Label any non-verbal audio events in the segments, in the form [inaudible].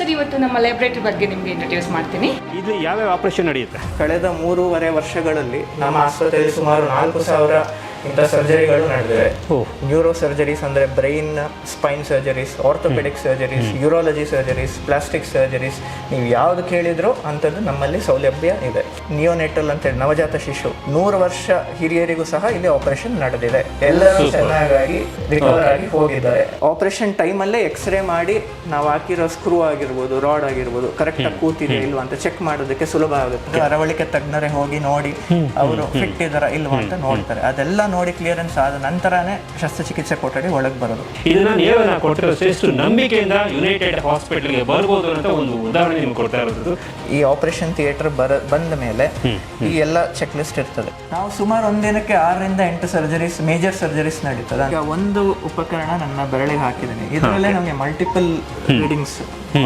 Sir ಇವತ್ತು ನಮ್ಮ library ಬಗ್ಗೆ ನಿಮಗೆ ಇಂಟ್ರೊಡ್ಯೂಸ್ ಮಾಡ್ತೀನಿ. ಇಲ್ಲಿ ಯಾವ್ಯಾವ ಆಪರೇಷನ್ ನಡೆಯುತ್ತೆ? ಕಳೆದ ಮೂರುವರೆ ವರ್ಷಗಳಲ್ಲಿ ನಮ್ಮ ಆಸ್ಪತ್ರೆಯಲ್ಲಿ ಸುಮಾರು ನಾಲ್ಕು ಸಾವಿರ ಇಂಥ ಸರ್ಜರಿಗಳು ನಡೆದಿವೆ. ಓ. ನ್ಯೂರೋ ಸರ್ಜರೀಸ್ ಅಂದರೆ brain spine surgeries orthopaedic surgeries urology surgeries plastic surgeries ನೀವು ಯಾವುದು ಕೇಳಿದ್ರು ಅಂಥದ್ದು ನಮ್ಮಲ್ಲಿ ಸೌಲಭ್ಯ ಇದೆ. ನಿಯೋನೆಟಲ್ ಅಂತ ಹೇಳಿ ನವಜಾತ ಶಿಶು ನೂರು ವರ್ಷ ಹಿರಿಯರಿಗೂ ಸಹ ಇಲ್ಲಿ ಆಪರೇಷನ್ ನಡೆದಿದೆ. ಎಲ್ಲರೂ ಚೆನ್ನಾಗಿ ರಿಕವರ್ ಆಗಿ ಹೋಗಿದ್ದಾರೆ. ಆಪರೇಷನ್ ಟೈಮಲ್ಲೇ ಎಕ್ಸ್ರೇ ಮಾಡಿ ನಾವು ಹಾಕಿರೋ ಸ್ಕ್ರೂ ಆಗಿರ್ಬೋದು ರಾಡ್ ಆಗಿರ್ಬೋದು ಕರೆಕ್ಟಾಗಿ ಕೂತಿದೆ ಇಲ್ವಾ ಅಂತ ಚೆಕ್ ಮಾಡೋದಕ್ಕೆ ಸುಲಭ ಆಗುತ್ತೆ. ಅರವಳಿಕೆ ತಜ್ಞರೇ ಹೋಗಿ ನೋಡಿ ಅವರು ಫಿಟ್ ಇದಾರ ಇಲ್ವಾ ಅಂತ ನೋಡ್ತಾರೆ. ಅದೆಲ್ಲ ನೋಡಿ ಕ್ಲಿಯರೆನ್ಸ್ ಆದ ನಂತರನೇ ಶಸ್ತ್ರಚಿಕಿತ್ಸೆ ಕೊಠಡಿ ಒಳಗೆ ಬರೋದು. ಇದನ್ನ ಎಷ್ಟು ನಂಬಿಕೆಯಿಂದ ಯುನೈಟೆಡ್ ಹಾಸ್ಪಿಟಲ್ಗೆ ಬರ್ಬೋದು ಅಂತ ಒಂದು ಉದಾಹರಣೆ ನಿಮ್ಗೆ ಕೊಡ್ತಾ ಇರೋದು. ಈ ಆಪರೇಷನ್ ಥಿಯೇಟರ್ ಬರ ಬಂದ ಮೇಲೆ ಈ ಎಲ್ಲ ಚೆಕ್ ಲಿಸ್ಟ್ ಇರ್ತದೆ. ನಾವು ಸುಮಾರು ಒಂದಿನಕ್ಕೆ ಆರರಿಂದ ಎಂಟು ಸರ್ಜರೀಸ್ ಮೇಜರ್ ಸರ್ಜರೀಸ್ ನಡೀತದೆ. ಈಗ ಒಂದು ಉಪಕರಣ ನನ್ನ ಬೆರಳಿಗೆ ಹಾಕಿದ್ದೀನಿ. ಇದರಲ್ಲೇ ನಮಗೆ ಮಲ್ಟಿಪಲ್ ರೀಡಿಂಗ್ಸ್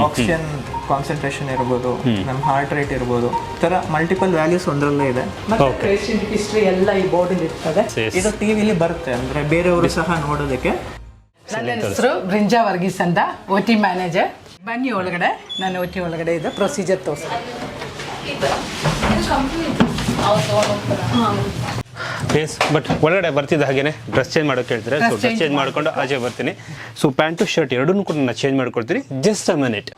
ಆಕ್ಸಿಜನ್ ಕಾನ್ಸಂಟ್ರೇಷನ್ ಇರ್ಬೋದು ನಮ್ಮ ಹಾರ್ಟ್ ರೇಟ್ ಇರ್ಬೋದು ತರ ಥರ ಮಲ್ಟಿಪಲ್ ವ್ಯಾಲ್ಯೂಸ್ ಒಂದರಲ್ಲೇ ಇದೆ. ಮತ್ತೆ ಪೇಷಂಟ್ ಹಿಸ್ಟ್ರಿ ಎಲ್ಲ ಈ ಬೋರ್ಡಲ್ಲಿ ಇರ್ತದೆ. ಇದು ಟಿವಿಲಿ ಬರುತ್ತೆ ಅಂದ್ರೆ ಬೇರೆಯವರು ಸಹ ನೋಡೋದಕ್ಕೆ. ನನ್ನ ಹೆಸರು ಬ್ರಿಂಜಾ ವರ್ಗೀಸ್ ಅಂತ ಒ ಟಿ ಮ್ಯಾನೇಜರ್ ಬನ್ನಿ ಒಳಗಡೆ ನಾನು ಒ ಟಿ ಒಳಗಡೆ ಇದು ಪ್ರೊಸೀಜರ್ ತೋರಿಸ ಎಸ್ ಬಟ್ ಒಳಗಡೆ ಬರ್ತಿದ್ದ ಹಾಗೇನೆ ಡ್ರೆಸ್ ಚೇಂಜ್ ಮಾಡೋಕೆ ಹೇಳ್ತಾರೆ ಸೊ ಡ್ರೆಸ್ ಚೇಂಜ್ ಮಾಡ್ಕೊಂಡು ಆಚೆ ಬರ್ತೀನಿ. ಸೊ ಪ್ಯಾಂಟು ಶರ್ಟ್ ಎರಡನ್ನೂ ಕೂಡ ನಾನು ಚೇಂಜ್ ಮಾಡ್ಕೊಡ್ತೀನಿ. Just a minute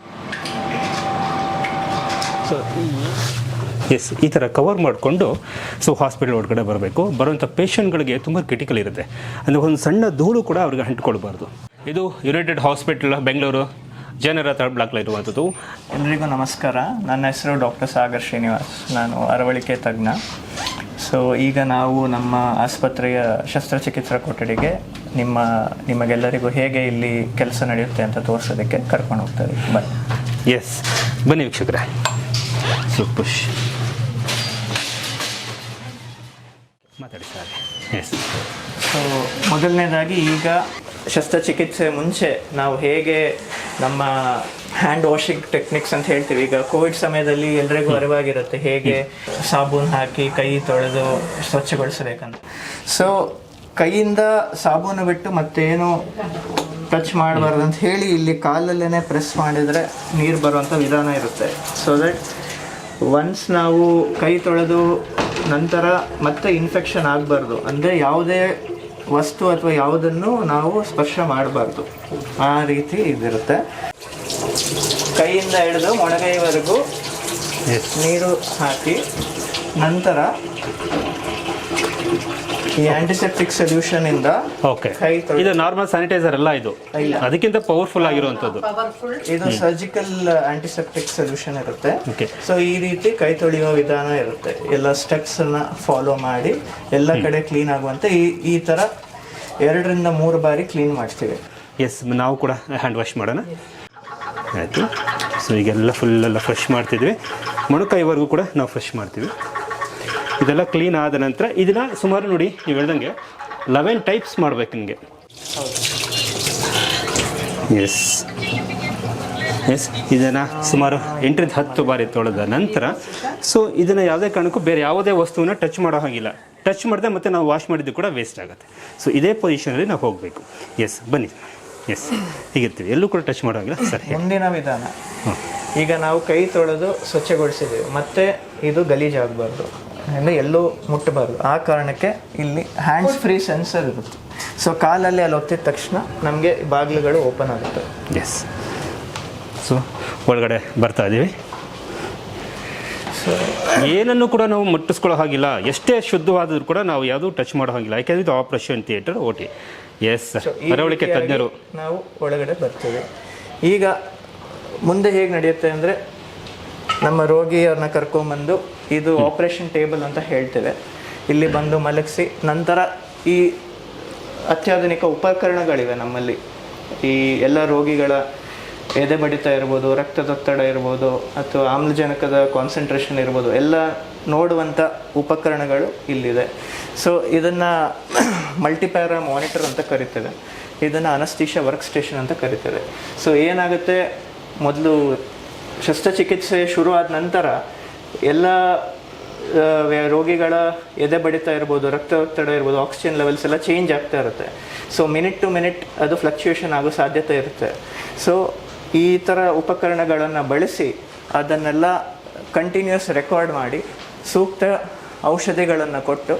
so yes ಈ ಥರ ಕವರ್ ಮಾಡಿಕೊಂಡು ಸೊ ಹಾಸ್ಪಿಟಲ್ ಒಳಗಡೆ ಬರಬೇಕು. ಬರುವಂಥ ಪೇಷಂಟ್ಗಳಿಗೆ ತುಂಬ ಕ್ರಿಟಿಕಲ್ ಇರುತ್ತೆ. ಅಂದರೆ ಒಂದು ಸಣ್ಣ ಧೂಳು ಕೂಡ ಅವ್ರಿಗೆ ಅಂಟ್ಕೊಳ್ಬಾರ್ದು. ಇದು ಯುನೈಟೆಡ್ ಹಾಸ್ಪಿಟಲ್ ಬೆಂಗಳೂರು ಜನರ ಥರ್ಡ್ ಬ್ಲಾಕ್ಲ ಇರುವಂಥದ್ದು ಎಲ್ರಿಗೂ ನಮಸ್ಕಾರ. ನನ್ನ ಹೆಸರು ಡಾಕ್ಟರ್ ಸಾಗರ್ ಶ್ರೀನಿವಾಸ್. ನಾನು ಅರವಳಿಕೆ ತಜ್ಞ. ಸೊ ಈಗ ನಾವು ನಮ್ಮ ಆಸ್ಪತ್ರೆಯ ಶಸ್ತ್ರಚಿಕಿತ್ಸಾ ಕೊಠಡಿಗೆ ನಿಮ್ಮ ನಿಮಗೆಲ್ಲರಿಗೂ ಹೇಗೆ ಇಲ್ಲಿ ಕೆಲಸ ನಡೆಯುತ್ತೆ ಅಂತ ತೋರಿಸೋದಕ್ಕೆ ಕರ್ಕೊಂಡು ಹೋಗ್ತಾರೆ ಬನ್ನಿ. ಎಸ್ ಬನ್ನಿ ವೀಕ್ಷಕರೇ. ಸೊ ಪುಷ್ ಮಾತಾಡಿ ಸರ್. ಎಸ್ ಸೊ ಮೊದಲನೇದಾಗಿ ಈಗ ಶಸ್ತ್ರಚಿಕಿತ್ಸೆ ಮುಂಚೆ ನಾವು ಹೇಗೆ ನಮ್ಮ ಹ್ಯಾಂಡ್ ವಾಷಿಂಗ್ ಟೆಕ್ನಿಕ್ಸ್ ಅಂತ ಹೇಳ್ತೀವಿ. ಈಗ ಕೋವಿಡ್ ಸಮಯದಲ್ಲಿ ಎಲ್ರಿಗೂ ಅರಿವಾಗಿರುತ್ತೆ ಹೇಗೆ ಸಾಬೂನು ಹಾಕಿ ಕೈ ತೊಳೆದು ಸ್ವಚ್ಛಗೊಳಿಸಬೇಕಂತ. ಸೊ ಕೈಯಿಂದ ಸಾಬೂನು ಬಿಟ್ಟು ಮತ್ತೇನು ಟಚ್ ಮಾಡಬಾರ್ದು ಅಂತ ಹೇಳಿ ಇಲ್ಲಿ ಕಾಲಲ್ಲೇ ಪ್ರೆಸ್ ಮಾಡಿದರೆ ನೀರು ಬರುವಂಥ ವಿಧಾನ ಇರುತ್ತೆ. ಸೊ ದಟ್ ಒನ್ಸ್ ನಾವು ಕೈ ತೊಳೆದು ನಂತರ ಮತ್ತೆ ಇನ್ಫೆಕ್ಷನ್ ಆಗಬಾರ್ದು. ಅಂದರೆ ಯಾವುದೇ ವಸ್ತು ಅಥವಾ ಯಾವುದನ್ನು ನಾವು ಸ್ಪರ್ಶ ಮಾಡಬಾರ್ದು. ಆ ರೀತಿ ಇದಿರುತ್ತೆ. ಕೈಯಿಂದ ಹಿಡಿದು ಮೊಣಗೈವರೆಗೂ ನೀರು ಹಾಕಿ ನಂತರ ಈ ಆಂಟಿಸೆಪ್ಟಿಕ್ ಸೊಲ್ಯೂಷನ್ ಇಂದ ಓಕೆ ಇದು ನಾರ್ಮಲ್ ಸ್ಯಾನಿಟೈಸರ್ ಅಲ್ಲ ಇದು. ಅದಕ್ಕಿಂತ ಪವರ್ಫುಲ್ ಆಗಿರುವಂತದ್ದು ಇದು ಸರ್ಜಿಕಲ್ ಆಂಟಿಸೆಪ್ಟಿಕ್ ಸೊಲ್ಯೂಷನ್ ಇರುತ್ತೆ. ಸೊ ಈ ರೀತಿ ಕೈ ತೊಳೆಯುವ ವಿಧಾನ ಇರುತ್ತೆ. ಎಲ್ಲ ಸ್ಟೆಪ್ಸ್ ಅನ್ನ ಫಾಲೋ ಮಾಡಿ ಎಲ್ಲ ಕಡೆ ಕ್ಲೀನ್ ಆಗುವಂತೆ ಈ ಈ ತರ ಎರಡರಿಂದ ಮೂರು ಬಾರಿ ಕ್ಲೀನ್ ಮಾಡ್ತೀವಿ. ಎಸ್ ನಾವು ಕೂಡ ಹ್ಯಾಂಡ್ ವಾಶ್ ಮಾಡೋಣ. ಆಯಿತು. ಸೊ ಈಗೆಲ್ಲ ಫುಲ್ಲೆಲ್ಲ ಫ್ರೆಶ್ ಮಾಡ್ತಿದ್ವಿ. ಮೊಣಕೈವರೆಗೂ ಕೂಡ ನಾವು ಫ್ರೆಶ್ ಮಾಡ್ತೀವಿ. ಇದೆಲ್ಲ ಕ್ಲೀನ್ ಆದ ನಂತರ ಇದನ್ನ ಸುಮಾರು ನೋಡಿ ನೀವು ಹೇಳ್ದಂಗೆ ಲೆವೆನ್ ಟೈಪ್ಸ್ ಮಾಡ್ಬೇಕು ನಿಮಗೆ. ಎಸ್ ಎಸ್ ಇದನ್ನು ಸುಮಾರು ಎಂಟರಿಂದ ಹತ್ತು ಬಾರಿ ತೊಳೆದ ನಂತರ ಸೊ ಇದನ್ನು ಯಾವುದೇ ಕಾರಣಕ್ಕೂ ಬೇರೆ ಯಾವುದೇ ವಸ್ತುವನ್ನ ಟಚ್ ಮಾಡೋ ಹಾಗಿಲ್ಲ. ಟಚ್ ಮಾಡಿದೆ ಮತ್ತೆ ನಾವು ವಾಶ್ ಮಾಡಿದ್ದು ಕೂಡ ವೇಸ್ಟ್ ಆಗುತ್ತೆ. ಸೊ ಇದೇ ಪೊಸಿಷನಲ್ಲಿ ನಾವು ಹೋಗಬೇಕು. ಎಸ್ ಬನ್ನಿ. ಎಸ್ ಹೀಗಿರ್ತೀವಿ. ಎಲ್ಲೂ ಕೂಡ ಟಚ್ ಮಾಡೋ ಹಾಗಿಲ್ಲ. ಸರ್. ಮುಂದಿನ ವಿಧಾನ. ಈಗ ನಾವು ಕೈ ತೊಳೆದು ಸ್ವಚ್ಛಗೊಳಿಸಿದ್ದೀವಿ ಮತ್ತೆ ಇದು ಗಲೀಜಾಗಬಾರ್ದು. ಅಂದರೆ ಎಲ್ಲೂ ಮುಟ್ಟಬಾರ್ದು. ಆ ಕಾರಣಕ್ಕೆ ಇಲ್ಲಿ ಹ್ಯಾಂಡ್ಸ್ ಫ್ರೀ ಸೆನ್ಸರ್ ಇರುತ್ತೆ. ಸೊ ಕಾಲಲ್ಲಿ ಅಲ್ಲಿ ಒತ್ತಿದ ತಕ್ಷಣ ನಮಗೆ ಬಾಗಿಲುಗಳು ಓಪನ್ ಆಗುತ್ತೆ. ಎಸ್ ಸೊ ಒಳಗಡೆ ಬರ್ತಾ ಇದ್ದೀವಿ. ಸೊ ಏನನ್ನು ಕೂಡ ನಾವು ಮುಟ್ಟಿಸ್ಕೊಳ್ಳೋ ಹಾಗಿಲ್ಲ. ಎಷ್ಟೇ ಶುದ್ಧವಾದರೂ ಕೂಡ ನಾವು ಯಾವುದೂ ಟಚ್ ಮಾಡೋ ಹಾಗಿಲ್ಲ. ಯಾಕೆಂದ್ರೆ ಇದು operation theatre O T yes sir ತಜ್ಞರು. ನಾವು ಒಳಗಡೆ ಬರ್ತೇವೆ. ಈಗ ಮುಂದೆ ಹೇಗೆ ನಡೆಯುತ್ತೆ ಅಂದರೆ ನಮ್ಮ ರೋಗಿಯವ್ರನ್ನ ಕರ್ಕೊಂಬಂದು ಇದು ಆಪರೇಷನ್ ಟೇಬಲ್ ಅಂತ ಹೇಳ್ತೇವೆ. ಇಲ್ಲಿ ಬಂದು ಮಲಗಿಸಿ, ನಂತರ ಈ ಅತ್ಯಾಧುನಿಕ ಉಪಕರಣಗಳಿವೆ ನಮ್ಮಲ್ಲಿ. ಈ ಎಲ್ಲ ರೋಗಿಗಳ ಎದೆ ಬಡಿತ ಇರ್ಬೋದು ರಕ್ತದೊತ್ತಡ ಇರ್ಬೋದು, ಅಥವಾ ಆಮ್ಲಜನಕದ ಕಾನ್ಸಂಟ್ರೇಷನ್ ಇರ್ಬೋದು, ಎಲ್ಲ ನೋಡುವಂಥ ಉಪಕರಣಗಳು ಇಲ್ಲಿದೆ. ಸೊ ಇದನ್ನು ಮಲ್ಟಿಪ್ಯಾರಾ ಮಾನಿಟರ್ ಅಂತ ಕರಿತೇವೆ. ಇದನ್ನು ಅನಸ್ತೀಶ ವರ್ಕ್ ಸ್ಟೇಷನ್ ಅಂತ ಕರಿತೇವೆ. ಸೊ ಏನಾಗುತ್ತೆ? ಮೊದಲು ಶಸ್ತ್ರಚಿಕಿತ್ಸೆ ಶುರು ಆದ ನಂತರ ಎಲ್ಲ ರೋಗಿಗಳ ಎದೆ ಬಡಿತ ಇರ್ಬೋದು, ರಕ್ತ ಒತ್ತಡ ಇರ್ಬೋದು ಆಕ್ಸಿಜನ್ ಲೆವೆಲ್ಸ್ ಎಲ್ಲ ಚೇಂಜ್ ಆಗ್ತಾ ಇರುತ್ತೆ. ಸೊ ಮಿನಿಟ್ ಟು ಮಿನಿಟ್ ಅದು ಫ್ಲಕ್ಚುಯೇಷನ್ ಆಗೋ ಸಾಧ್ಯತೆ ಇರುತ್ತೆ. ಸೊ ಈ ಥರ ಉಪಕರಣಗಳನ್ನು ಬಳಸಿ ಅದನ್ನೆಲ್ಲ ಕಂಟಿನ್ಯೂಸ್ ರೆಕಾರ್ಡ್ ಮಾಡಿ ಸೂಕ್ತ ಔಷಧಿಗಳನ್ನು ಕೊಟ್ಟು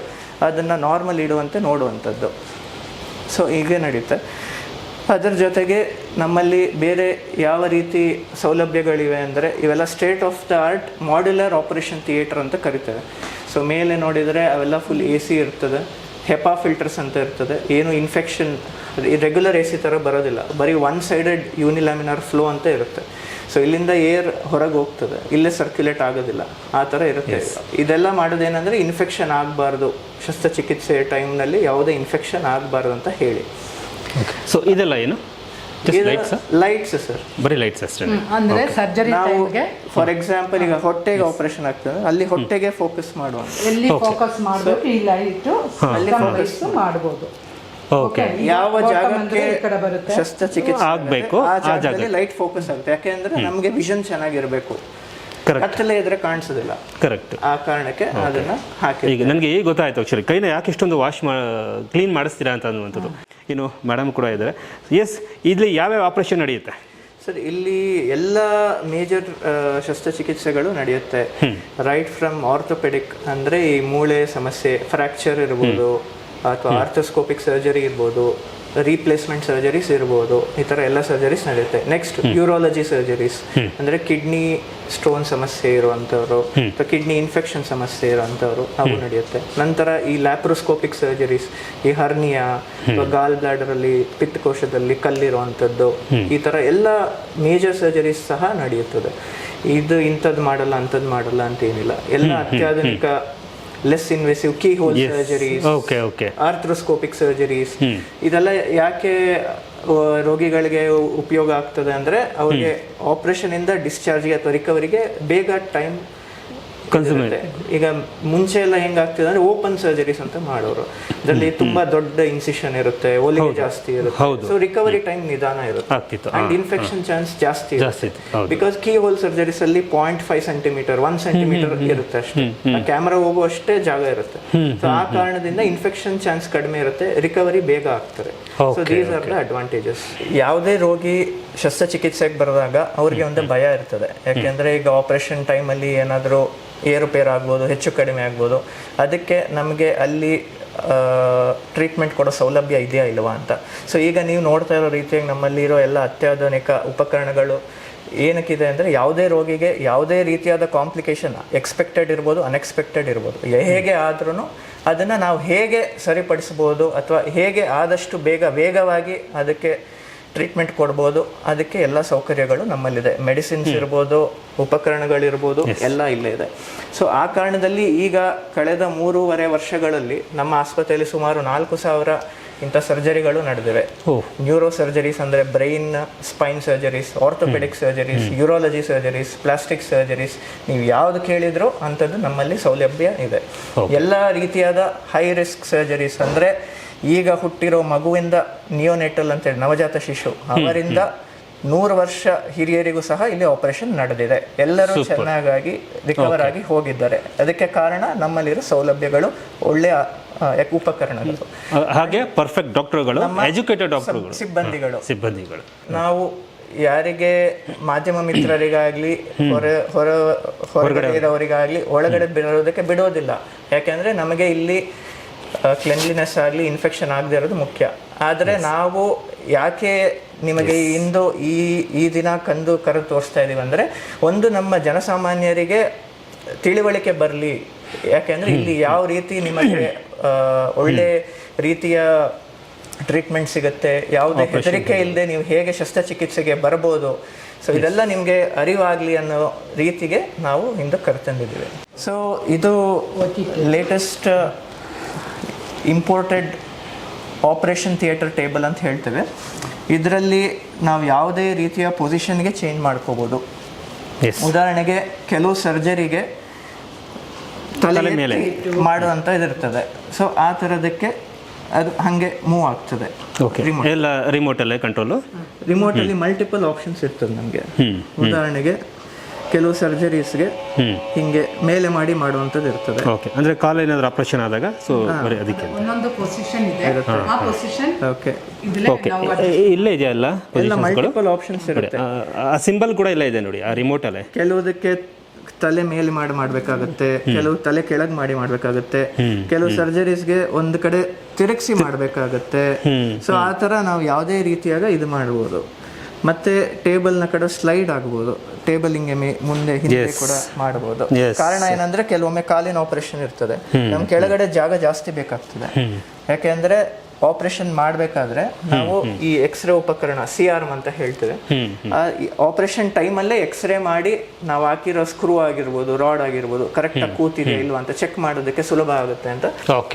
ಅದನ್ನು ನಾರ್ಮಲ್ ಇಡುವಂತೆ ನೋಡುವಂಥದ್ದು. ಸೊ ಹೀಗೆ ನಡೀತೆ. ಅದರ ಜೊತೆಗೆ ನಮ್ಮಲ್ಲಿ ಬೇರೆ ಯಾವ ರೀತಿ ಸೌಲಭ್ಯಗಳಿವೆ ಅಂದರೆ ಇವೆಲ್ಲ state of the art modular operation theatre ಅಂತ ಕರಿತೇವೆ. ಸೊ ಮೇಲೆ ನೋಡಿದರೆ ಅವೆಲ್ಲ ಫುಲ್ ಎ ಸಿ ಇರ್ತದೆ ಹೆಪಾ ಫಿಲ್ಟರ್ಸ್ ಅಂತ ಇರ್ತದೆ ಏನು ಇನ್ಫೆಕ್ಷನ್ ರೆಗ್ಯುಲರ್ ಎ ಸಿ ಥರ ಬರೋದಿಲ್ಲ ಬರೀ ಒನ್ ಸೈಡೆಡ್ ಯೂನಿಲ್ಯಾಮಿನಾರ್ ಫ್ಲೋ ಅಂತ ಇರುತ್ತೆ. ಸೊ ಇಲ್ಲಿಂದ ಏರ್ ಹೊರಗೆ ಹೋಗ್ತದೆ ಇಲ್ಲೇ ಸರ್ಕ್ಯುಲೇಟ್ ಆಗೋದಿಲ್ಲ ಆ ಥರ ಇರುತ್ತೆ. ಇದೆಲ್ಲ ಮಾಡೋದೇನೆಂದರೆ ಇನ್ಫೆಕ್ಷನ್ ಆಗಬಾರ್ದು ಶಸ್ತ್ರಚಿಕಿತ್ಸೆ ಟೈಮ್ನಲ್ಲಿ ಯಾವುದೇ ಇನ್ಫೆಕ್ಷನ್ ಆಗಬಾರ್ದು ಅಂತ ಹೇಳಿ. ಸೊ ಇದೆಲ್ಲ ಏನು? Just lights lights sir. ಬರೀ ಲೈಟ್ಸ್ ಅಷ್ಟೇ. ಅಂದ್ರೆ ಸರ್ಜರಿ ನಾವು ಟೈಮ್ಗೆ ಫಾರ್ ಎಕ್ಸಾಂಪಲ್ ಈಗ ಹೊಟ್ಟೆಗೆ ಆಪರೇಷನ್ ಆಗ್ತದೆ. ಅಲ್ಲಿ ಹೊಟ್ಟೆಗೆ ಫೋಕಸ್ ಮಾಡುವ. ಎಲ್ಲಿ ಫೋಕಸ್ ಮಾಡಬೇಕು ಈ ಲೈಟ್ ಅಲ್ಲಿ ಫೋಕಸ್ ಮಾಡ್ಬೋದು. ಓಕೆ ಯಾವ ಜಾಗಕ್ಕೆ ಶಸ್ತ್ರಚಿಕಿತ್ಸೆ ಆಗ್ಬೇಕು, ಆ ಜಾಗದಲ್ಲಿ ಜಾಗಕ್ಕೆ. ಲೈಟ್ ಫೋಕಸ್ ಆಗುತ್ತೆ ಯಾಕೆಂದ್ರೆ ನಮಗೆ ವಿಷನ್ ಚೆನ್ನಾಗಿರ್ಬೇಕು. ಕತ್ತಲೆ ಇದ್ರೆ ಕಾಣಿಸೋದಿಲ್ಲ. ಕರೆಕ್ಟ್ ಆ ಕಾರಣಕ್ಕೆ ಅದನ್ನ ಹಾಕಿ ಈಗ ನನಗೆ ಈಗ ಗೊತ್ತಾಯ್ತು ಆಕ್ಚುಲಿ ಕೈನ ಯಾಕೆ ಇಷ್ಟೊಂದು ವಾಶ್ ಮಾ ಕ್ಲೀನ್ ಮಾಡಿಸ್ತೀರಾ ಅಂತ ಅನ್ನುವಂಥದ್ದು. ಇನ್ನು ಮೇಡಮ್ ಕೂಡ ಇದ್ದಾರೆ. ಎಸ್ ಇಲ್ಲಿ ಯಾವ್ಯಾವ ಆಪರೇಷನ್ ನಡೆಯುತ್ತೆ? ಸರ್ ಇಲ್ಲಿ ಎಲ್ಲ ಮೇಜರ್ ಶಸ್ತ್ರಚಿಕಿತ್ಸೆಗಳು ನಡೆಯುತ್ತೆ. ರೈಟ್ ಫ್ರಮ್ ಆರ್ಥೋಪೆಡಿಕ್ ಅಂದ್ರೆ ಈ ಮೂಳೆ ಸಮಸ್ಯೆ ಫ್ರಾಕ್ಚರ್ ಇರ್ಬೋದು ಅಥವಾ ಆರ್ಥೋಸ್ಕೋಪಿಕ್ ಸರ್ಜರಿ ಇರ್ಬೋದು. ರೀಪ್ಲೇಸ್ಮೆಂಟ್ ಸರ್ಜರೀಸ್ ಇರ್ಬೋದು. ಈ ಥರ ಎಲ್ಲ ಸರ್ಜರೀಸ್ ನಡೆಯುತ್ತೆ ನೆಕ್ಸ್ಟ್ ಯೂರಾಲಜಿ ಸರ್ಜರೀಸ್ ಅಂದ್ರೆ ಕಿಡ್ನಿ ಸ್ಟೋನ್ ಸಮಸ್ಯೆ ಇರುವಂಥವ್ರು ಅಥವಾ ಕಿಡ್ನಿ ಇನ್ಫೆಕ್ಷನ್ ಸಮಸ್ಯೆ ಇರುವಂಥವ್ರು ಅವು ನಡೆಯುತ್ತೆ ನಂತರ ಈ ಲ್ಯಾಪ್ರೋಸ್ಕೋಪಿಕ್ ಸರ್ಜರೀಸ್ ಈ ಹರ್ನಿಯಾ ಗಾಲ್ ಬ್ಲಾಡರ್ ಅಲ್ಲಿ ಪಿತ್ತಕೋಶದಲ್ಲಿ ಕಲ್ಲಿರುವಂಥದ್ದು ಈ ಥರ ಎಲ್ಲ ಮೇಜರ್ ಸರ್ಜರೀಸ್ ಸಹ ನಡೆಯುತ್ತದೆ ಇದು ಇಂಥದ್ದು ಮಾಡಲ್ಲ ಅಂಥದ್ದು ಮಾಡಲ್ಲ ಅಂತ ಏನಿಲ್ಲ. ಎಲ್ಲ ಅತ್ಯಾಧುನಿಕ less invasive keyhole surgeries okay okay arthroscopic surgeries ಇದೆಲ್ಲ ಯಾಕೆ ರೋಗಿಗಳಿಗೆ ಉಪಯೋಗ ಆಗ್ತದೆ ಅಂದ್ರೆ ಅವ್ರಿಗೆ ಆಪರೇಷನ್ ಇಂದ ಡಿಸ್ಚಾರ್ಜ್ಗೆ ಅಥವಾ ರಿಕವರಿಗೆ ಬೇಗ ಟೈಮ್ ಈಗ ಮುಂಚೆ ಎಲ್ಲ ಹೆಂಗಾಗ್ತಿದೆ ಅಂದ್ರೆ ಓಪನ್ ಸರ್ಜರೀಸ್ ಅಂತ ಮಾಡೋರು. ಅದರಲ್ಲಿ ತುಂಬಾ ದೊಡ್ಡ ಇನ್ಸಿಷನ್ ಇರುತ್ತೆ ಓಲಿ ಜಾಸ್ತಿ ಇರುತ್ತೆ. ಸೊ ರಿಕವರಿ ಟೈಮ್ ನಿಧಾನ ಇರುತ್ತೆ. ಅಂಡ್ ಇನ್ಫೆಕ್ಷನ್ ಚಾನ್ಸ್ ಜಾಸ್ತಿ ಬಿಕಾಸ್ ಕೀ ಹೋಲ್ ಸರ್ಜರೀಸ್ ಅಲ್ಲಿ point five centimetre one centimetre ಇರುತ್ತೆ ಅಷ್ಟೇ. ಕ್ಯಾಮ್ರಾ ಹೋಗುವಷ್ಟೇ ಜಾಗ ಇರುತ್ತೆ. ಸೊ ಆ ಕಾರಣದಿಂದ ಇನ್ಫೆಕ್ಷನ್ ಚಾನ್ಸ್ ಕಡಿಮೆ ಇರುತ್ತೆ ರಿಕವರಿ ಬೇಗ ಆಗ್ತಾರೆ so these are the advantages ಯಾವುದೇ ರೋಗಿ ಶಸ್ತ್ರಚಿಕಿತ್ಸೆಗೆ ಬರೆದಾಗ ಅವ್ರಿಗೆ ಒಂದು ಭಯ ಇರ್ತದೆ. ಯಾಕೆಂದ್ರೆ ಈಗ ಆಪರೇಷನ್ ಟೈಮಲ್ಲಿ ಏನಾದರೂ ಏರುಪೇರು ಆಗ್ಬೋದು ಹೆಚ್ಚು ಕಡಿಮೆ ಆಗ್ಬೋದು ಅದಕ್ಕೆ ನಮಗೆ ಅಲ್ಲಿ ಟ್ರೀಟ್ಮೆಂಟ್ ಕೊಡೋ ಸೌಲಭ್ಯ ಇದೆಯಾ ಇಲ್ವಾ ಅಂತ. ಸೊ ಈಗ ನೀವು ನೋಡ್ತಾ ಇರೋ ರೀತಿಯಾಗಿ ನಮ್ಮಲ್ಲಿ ಇರೋ ಎಲ್ಲ ಅತ್ಯಾಧುನಿಕ ಉಪಕರಣಗಳು ಏನಕ್ಕಿದೆ ಅಂದರೆ ಯಾವುದೇ ರೋಗಿಗೆ ಯಾವುದೇ ರೀತಿಯಾದ ಕಾಂಪ್ಲಿಕೇಶನ್ ಎಕ್ಸ್ಪೆಕ್ಟೆಡ್ ಇರ್ಬೋದು ಅನ್ಎಕ್ಸ್ಪೆಕ್ಟೆಡ್ ಇರ್ಬೋದು. ಹೇಗೆ ಆದ್ರೂ ಅದನ್ನು ನಾವು ಹೇಗೆ ಸರಿಪಡಿಸ್ಬೋದು ಅಥವಾ ಹೇಗೆ ಆದಷ್ಟು ಬೇಗ ವೇಗವಾಗಿ ಅದಕ್ಕೆ ಟ್ರೀಟ್ಮೆಂಟ್ ಕೊಡ್ಬೋದು. ಅದಕ್ಕೆ ಎಲ್ಲ ಸೌಕರ್ಯಗಳು ನಮ್ಮಲ್ಲಿದೆ. ಮೆಡಿಸಿನ್ಸ್ ಇರ್ಬೋದು ಉಪಕರಣಗಳಿರ್ಬೋದು ಎಲ್ಲ ಇಲ್ಲೇ ಇದೆ. ಸೊ ಆ ಕಾರಣದಲ್ಲಿ ಈಗ ಕಳೆದ ಮೂರುವರೆ ವರ್ಷಗಳಲ್ಲಿ ನಮ್ಮ ಆಸ್ಪತ್ರೆಯಲ್ಲಿ ಸುಮಾರು ನಾಲ್ಕು ಸಾವಿರ ಇಂಥ ಸರ್ಜರಿಗಳು ನಡೆದಿವೆ. ನ್ಯೂರೋ ಸರ್ಜರೀಸ್ ಅಂದರೆ brain spine surgeries orthopaedic surgeries urology surgeries plastic surgeries ನೀವು ಯಾವ್ದು ಕೇಳಿದ್ರು ಅಂಥದ್ದು ನಮ್ಮಲ್ಲಿ ಸೌಲಭ್ಯ ಇದೆ. ಎಲ್ಲ ರೀತಿಯಾದ ಹೈ ರಿಸ್ಕ್ ಸರ್ಜರೀಸ್ ಅಂದರೆ ಈಗ ಹುಟ್ಟಿರೋ ಮಗುವಿಂದ ನಿಯೋನೆಟಲ್ ಅಂತೇಳಿ ನವಜಾತ ಶಿಶು ಅವರಿಂದ ನೂರು ವರ್ಷ ಹಿರಿಯರಿಗೂ ಸಹ ಇಲ್ಲಿ ಆಪರೇಷನ್ ನಡೆದಿದೆ. ಎಲ್ಲರೂ ಚೆನ್ನಾಗಿ ರಿಕವರ್ ಆಗಿ ಹೋಗಿದ್ದಾರೆ. ಅದಕ್ಕೆ ಕಾರಣ ನಮ್ಮಲ್ಲಿರೋ ಸೌಲಭ್ಯಗಳು ಒಳ್ಳೆಯ ಉಪಕರಣಗಳು. ಹಾಗೆ ಪರ್ಫೆಕ್ಟ್ ಡಾಕ್ಟರ್ಗಳು ಎಜುಕೇಟೆಡ್ ಡಾಕ್ಟರ್ಗಳು ಸಿಬ್ಬಂದಿಗಳು. ಸಿಬ್ಬಂದಿಗಳು. ನಾವು ಯಾರಿಗೆ ಮಾಧ್ಯಮ ಮಿತ್ರರಿಗಾಗ್ಲಿ ಹೊರ ಹೊರ ಹೊರಗಡೆ ಇರೋರಿಗಾಗ್ಲಿ ಒಳಗಡೆ ಬಿಡೋದಕ್ಕೆ ಬಿಡೋದಿಲ್ಲ. ಯಾಕೆಂದ್ರೆ ನಮಗೆ ಇಲ್ಲಿ ಕ್ಲೆನ್ಲಿನೆಸ್ ಆಗಲಿ ಇನ್ಫೆಕ್ಷನ್ ಆಗದೆ ಇರೋದು ಮುಖ್ಯ. ಆದರೆ ನಾವು ಯಾಕೆ ನಿಮಗೆ ಇಂದು ಈ ಈ ದಿನ ಕಂದು ಕರೆದು ತೋರಿಸ್ತಾ ಇದ್ದೀವಿ ಅಂದರೆ ಒಂದು ನಮ್ಮ ಜನಸಾಮಾನ್ಯರಿಗೆ ತಿಳಿವಳಿಕೆ ಬರಲಿ. ಯಾಕೆಂದರೆ ಇಲ್ಲಿ ಯಾವ ರೀತಿ ನಿಮಗೆ ಆ, ಒಳ್ಳೆ ರೀತಿಯ ಟ್ರೀಟ್ಮೆಂಟ್ ಸಿಗುತ್ತೆ ಯಾವುದೇ ಹೆದರಿಕೆ ಇಲ್ಲದೆ ನೀವು ಹೇಗೆ ಶಸ್ತ್ರಚಿಕಿತ್ಸೆಗೆ ಬರ್ಬೋದು. ಸೊ ಇದೆಲ್ಲ ನಿಮಗೆ ಅರಿವಾಗಲಿ ಅನ್ನೋ ರೀತಿಗೆ ನಾವು ಹಿಂದೆ ಕರೆತಂದಿದ್ದೀವಿ. ಸೊ ಇದು latest imported operation theatre table ಅಂತ ಹೇಳ್ತೇವೆ. ಇದರಲ್ಲಿ ನಾವು ಯಾವುದೇ ರೀತಿಯ ಪೊಸಿಷನ್ಗೆ ಚೇಂಜ್ ಮಾಡ್ಕೋಬೋದು. ಉದಾಹರಣೆಗೆ ಕೆಲವು ಸರ್ಜರಿಗೆ ತಲೆ ಮೇಲೆ. ಮಾಡುವಂಥ ಮಾಡುವಂತ ಇದಿರ್ತದೆ. ಸೊ ಆ ಥರದಕ್ಕೆ ಅದು ಹಾಗೆ ಮೂವ್ ಆಗ್ತದೆ. ಎಲ್ಲ ರಿಮೋಟಲ್ಲೇ ಕಂಟ್ರೋಲು ರಿಮೋಟ್ ಅಲ್ಲಿ ಮಲ್ಟಿಪಲ್ ಆಪ್ಷನ್ಸ್ ಇರ್ತದೆ ನಮಗೆ. ಉದಾಹರಣೆಗೆ ಕೆಲವು ಸರ್ಜರೀಸ್ಗೆ ಹಿಂಗೆ ಮೇಲೆ ಮಾಡಿ ಮಾಡುವಂಥದ್ದು ಇರ್ತದೆ. ಓಕೆ ಅಂದರೆ ಕಾಲ ಏನಾದರೂ ಆಪರೇಷನ್ ಆದಾಗ ಸೊ ಬರೀ ಅದಕ್ಕೆ ಒಂದೊಂದು ಪೊಸಿಷನ್ ಇದೆ. ಆ ಪೊಸಿಷನ್ ಓಕೆ ಓಕೆ ಇಲ್ಲೇ ಇದೆಯಲ್ಲ ಎಲ್ಲ ಮಲ್ಟಿಪಲ್ ಆಪ್ಷನ್ಸ್ ಇರುತ್ತೆ. ಆ ಸಿಂಬಲ್ ಕೂಡ ಇಲ್ಲ ಇದೆ ನೋಡಿ ಆ ರಿಮೋಟಲ್ಲೇ ಕೆಲವುದಕ್ಕೆ ತಲೆ ಮೇಲೆ ಮಾಡಿ ಮಾಡಬೇಕಾಗುತ್ತೆ ಕೆಲವು ತಲೆ ಕೆಳಗ್ ಮಾಡಿ ಮಾಡಬೇಕಾಗುತ್ತೆ ಕೆಲವು ಸರ್ಜರೀಸ್ಗೆ ಒಂದು ಕಡೆ ತಿರುಗಿಸಿ ಮಾಡ್ಬೇಕಾಗತ್ತೆ. ಸೊ ಆ ತರ ನಾವು ಯಾವುದೇ ರೀತಿಯಾಗ ಇದು ಮಾಡ್ಬೋದು. ಮತ್ತೆ ಟೇಬಲ್ನ ಕಡೆ ಸ್ಲೈಡ್ ಆಗ್ಬೋದು. ಟೇಬಲ್ ಹಿಂಗೆ ಮುಂದೆ ಹಿಂದೆ ಕೂಡ ಮಾಡಬಹುದು ಕಾರಣ ಏನಂದ್ರೆ ಕೆಲವೊಮ್ಮೆ ಕಾಲಿನ ಆಪರೇಷನ್ ಇರ್ತದೆ. ನಮ್ ಕೆಳಗಡೆ ಜಾಗ ಜಾಸ್ತಿ ಬೇಕಾಗ್ತದೆ. ಯಾಕೆಂದ್ರೆ ಆಪರೇಷನ್ ಮಾಡಬೇಕಾದ್ರೆ ನಾವು ಈ ಎಕ್ಸ್ರೇ ಉಪಕರಣ ಸಿ ಆರ್ ಅಂತ ಹೇಳ್ತೇವೆ. ಆಪರೇಷನ್ ಟೈಮಲ್ಲೇ ಎಕ್ಸ್ರೇ ಮಾಡಿ ನಾವು ಹಾಕಿರೋ ಸ್ಕ್ರೂ ಆಗಿರ್ಬೋದು ರಾಡ್ ಆಗಿರ್ಬೋದು ಕರೆಕ್ಟ್ ಆಗಿ ಕೂತಿದೆ ಇಲ್ವಾ ಅಂತ ಚೆಕ್ ಮಾಡೋದಕ್ಕೆ ಸುಲಭ ಆಗುತ್ತೆ ಅಂತ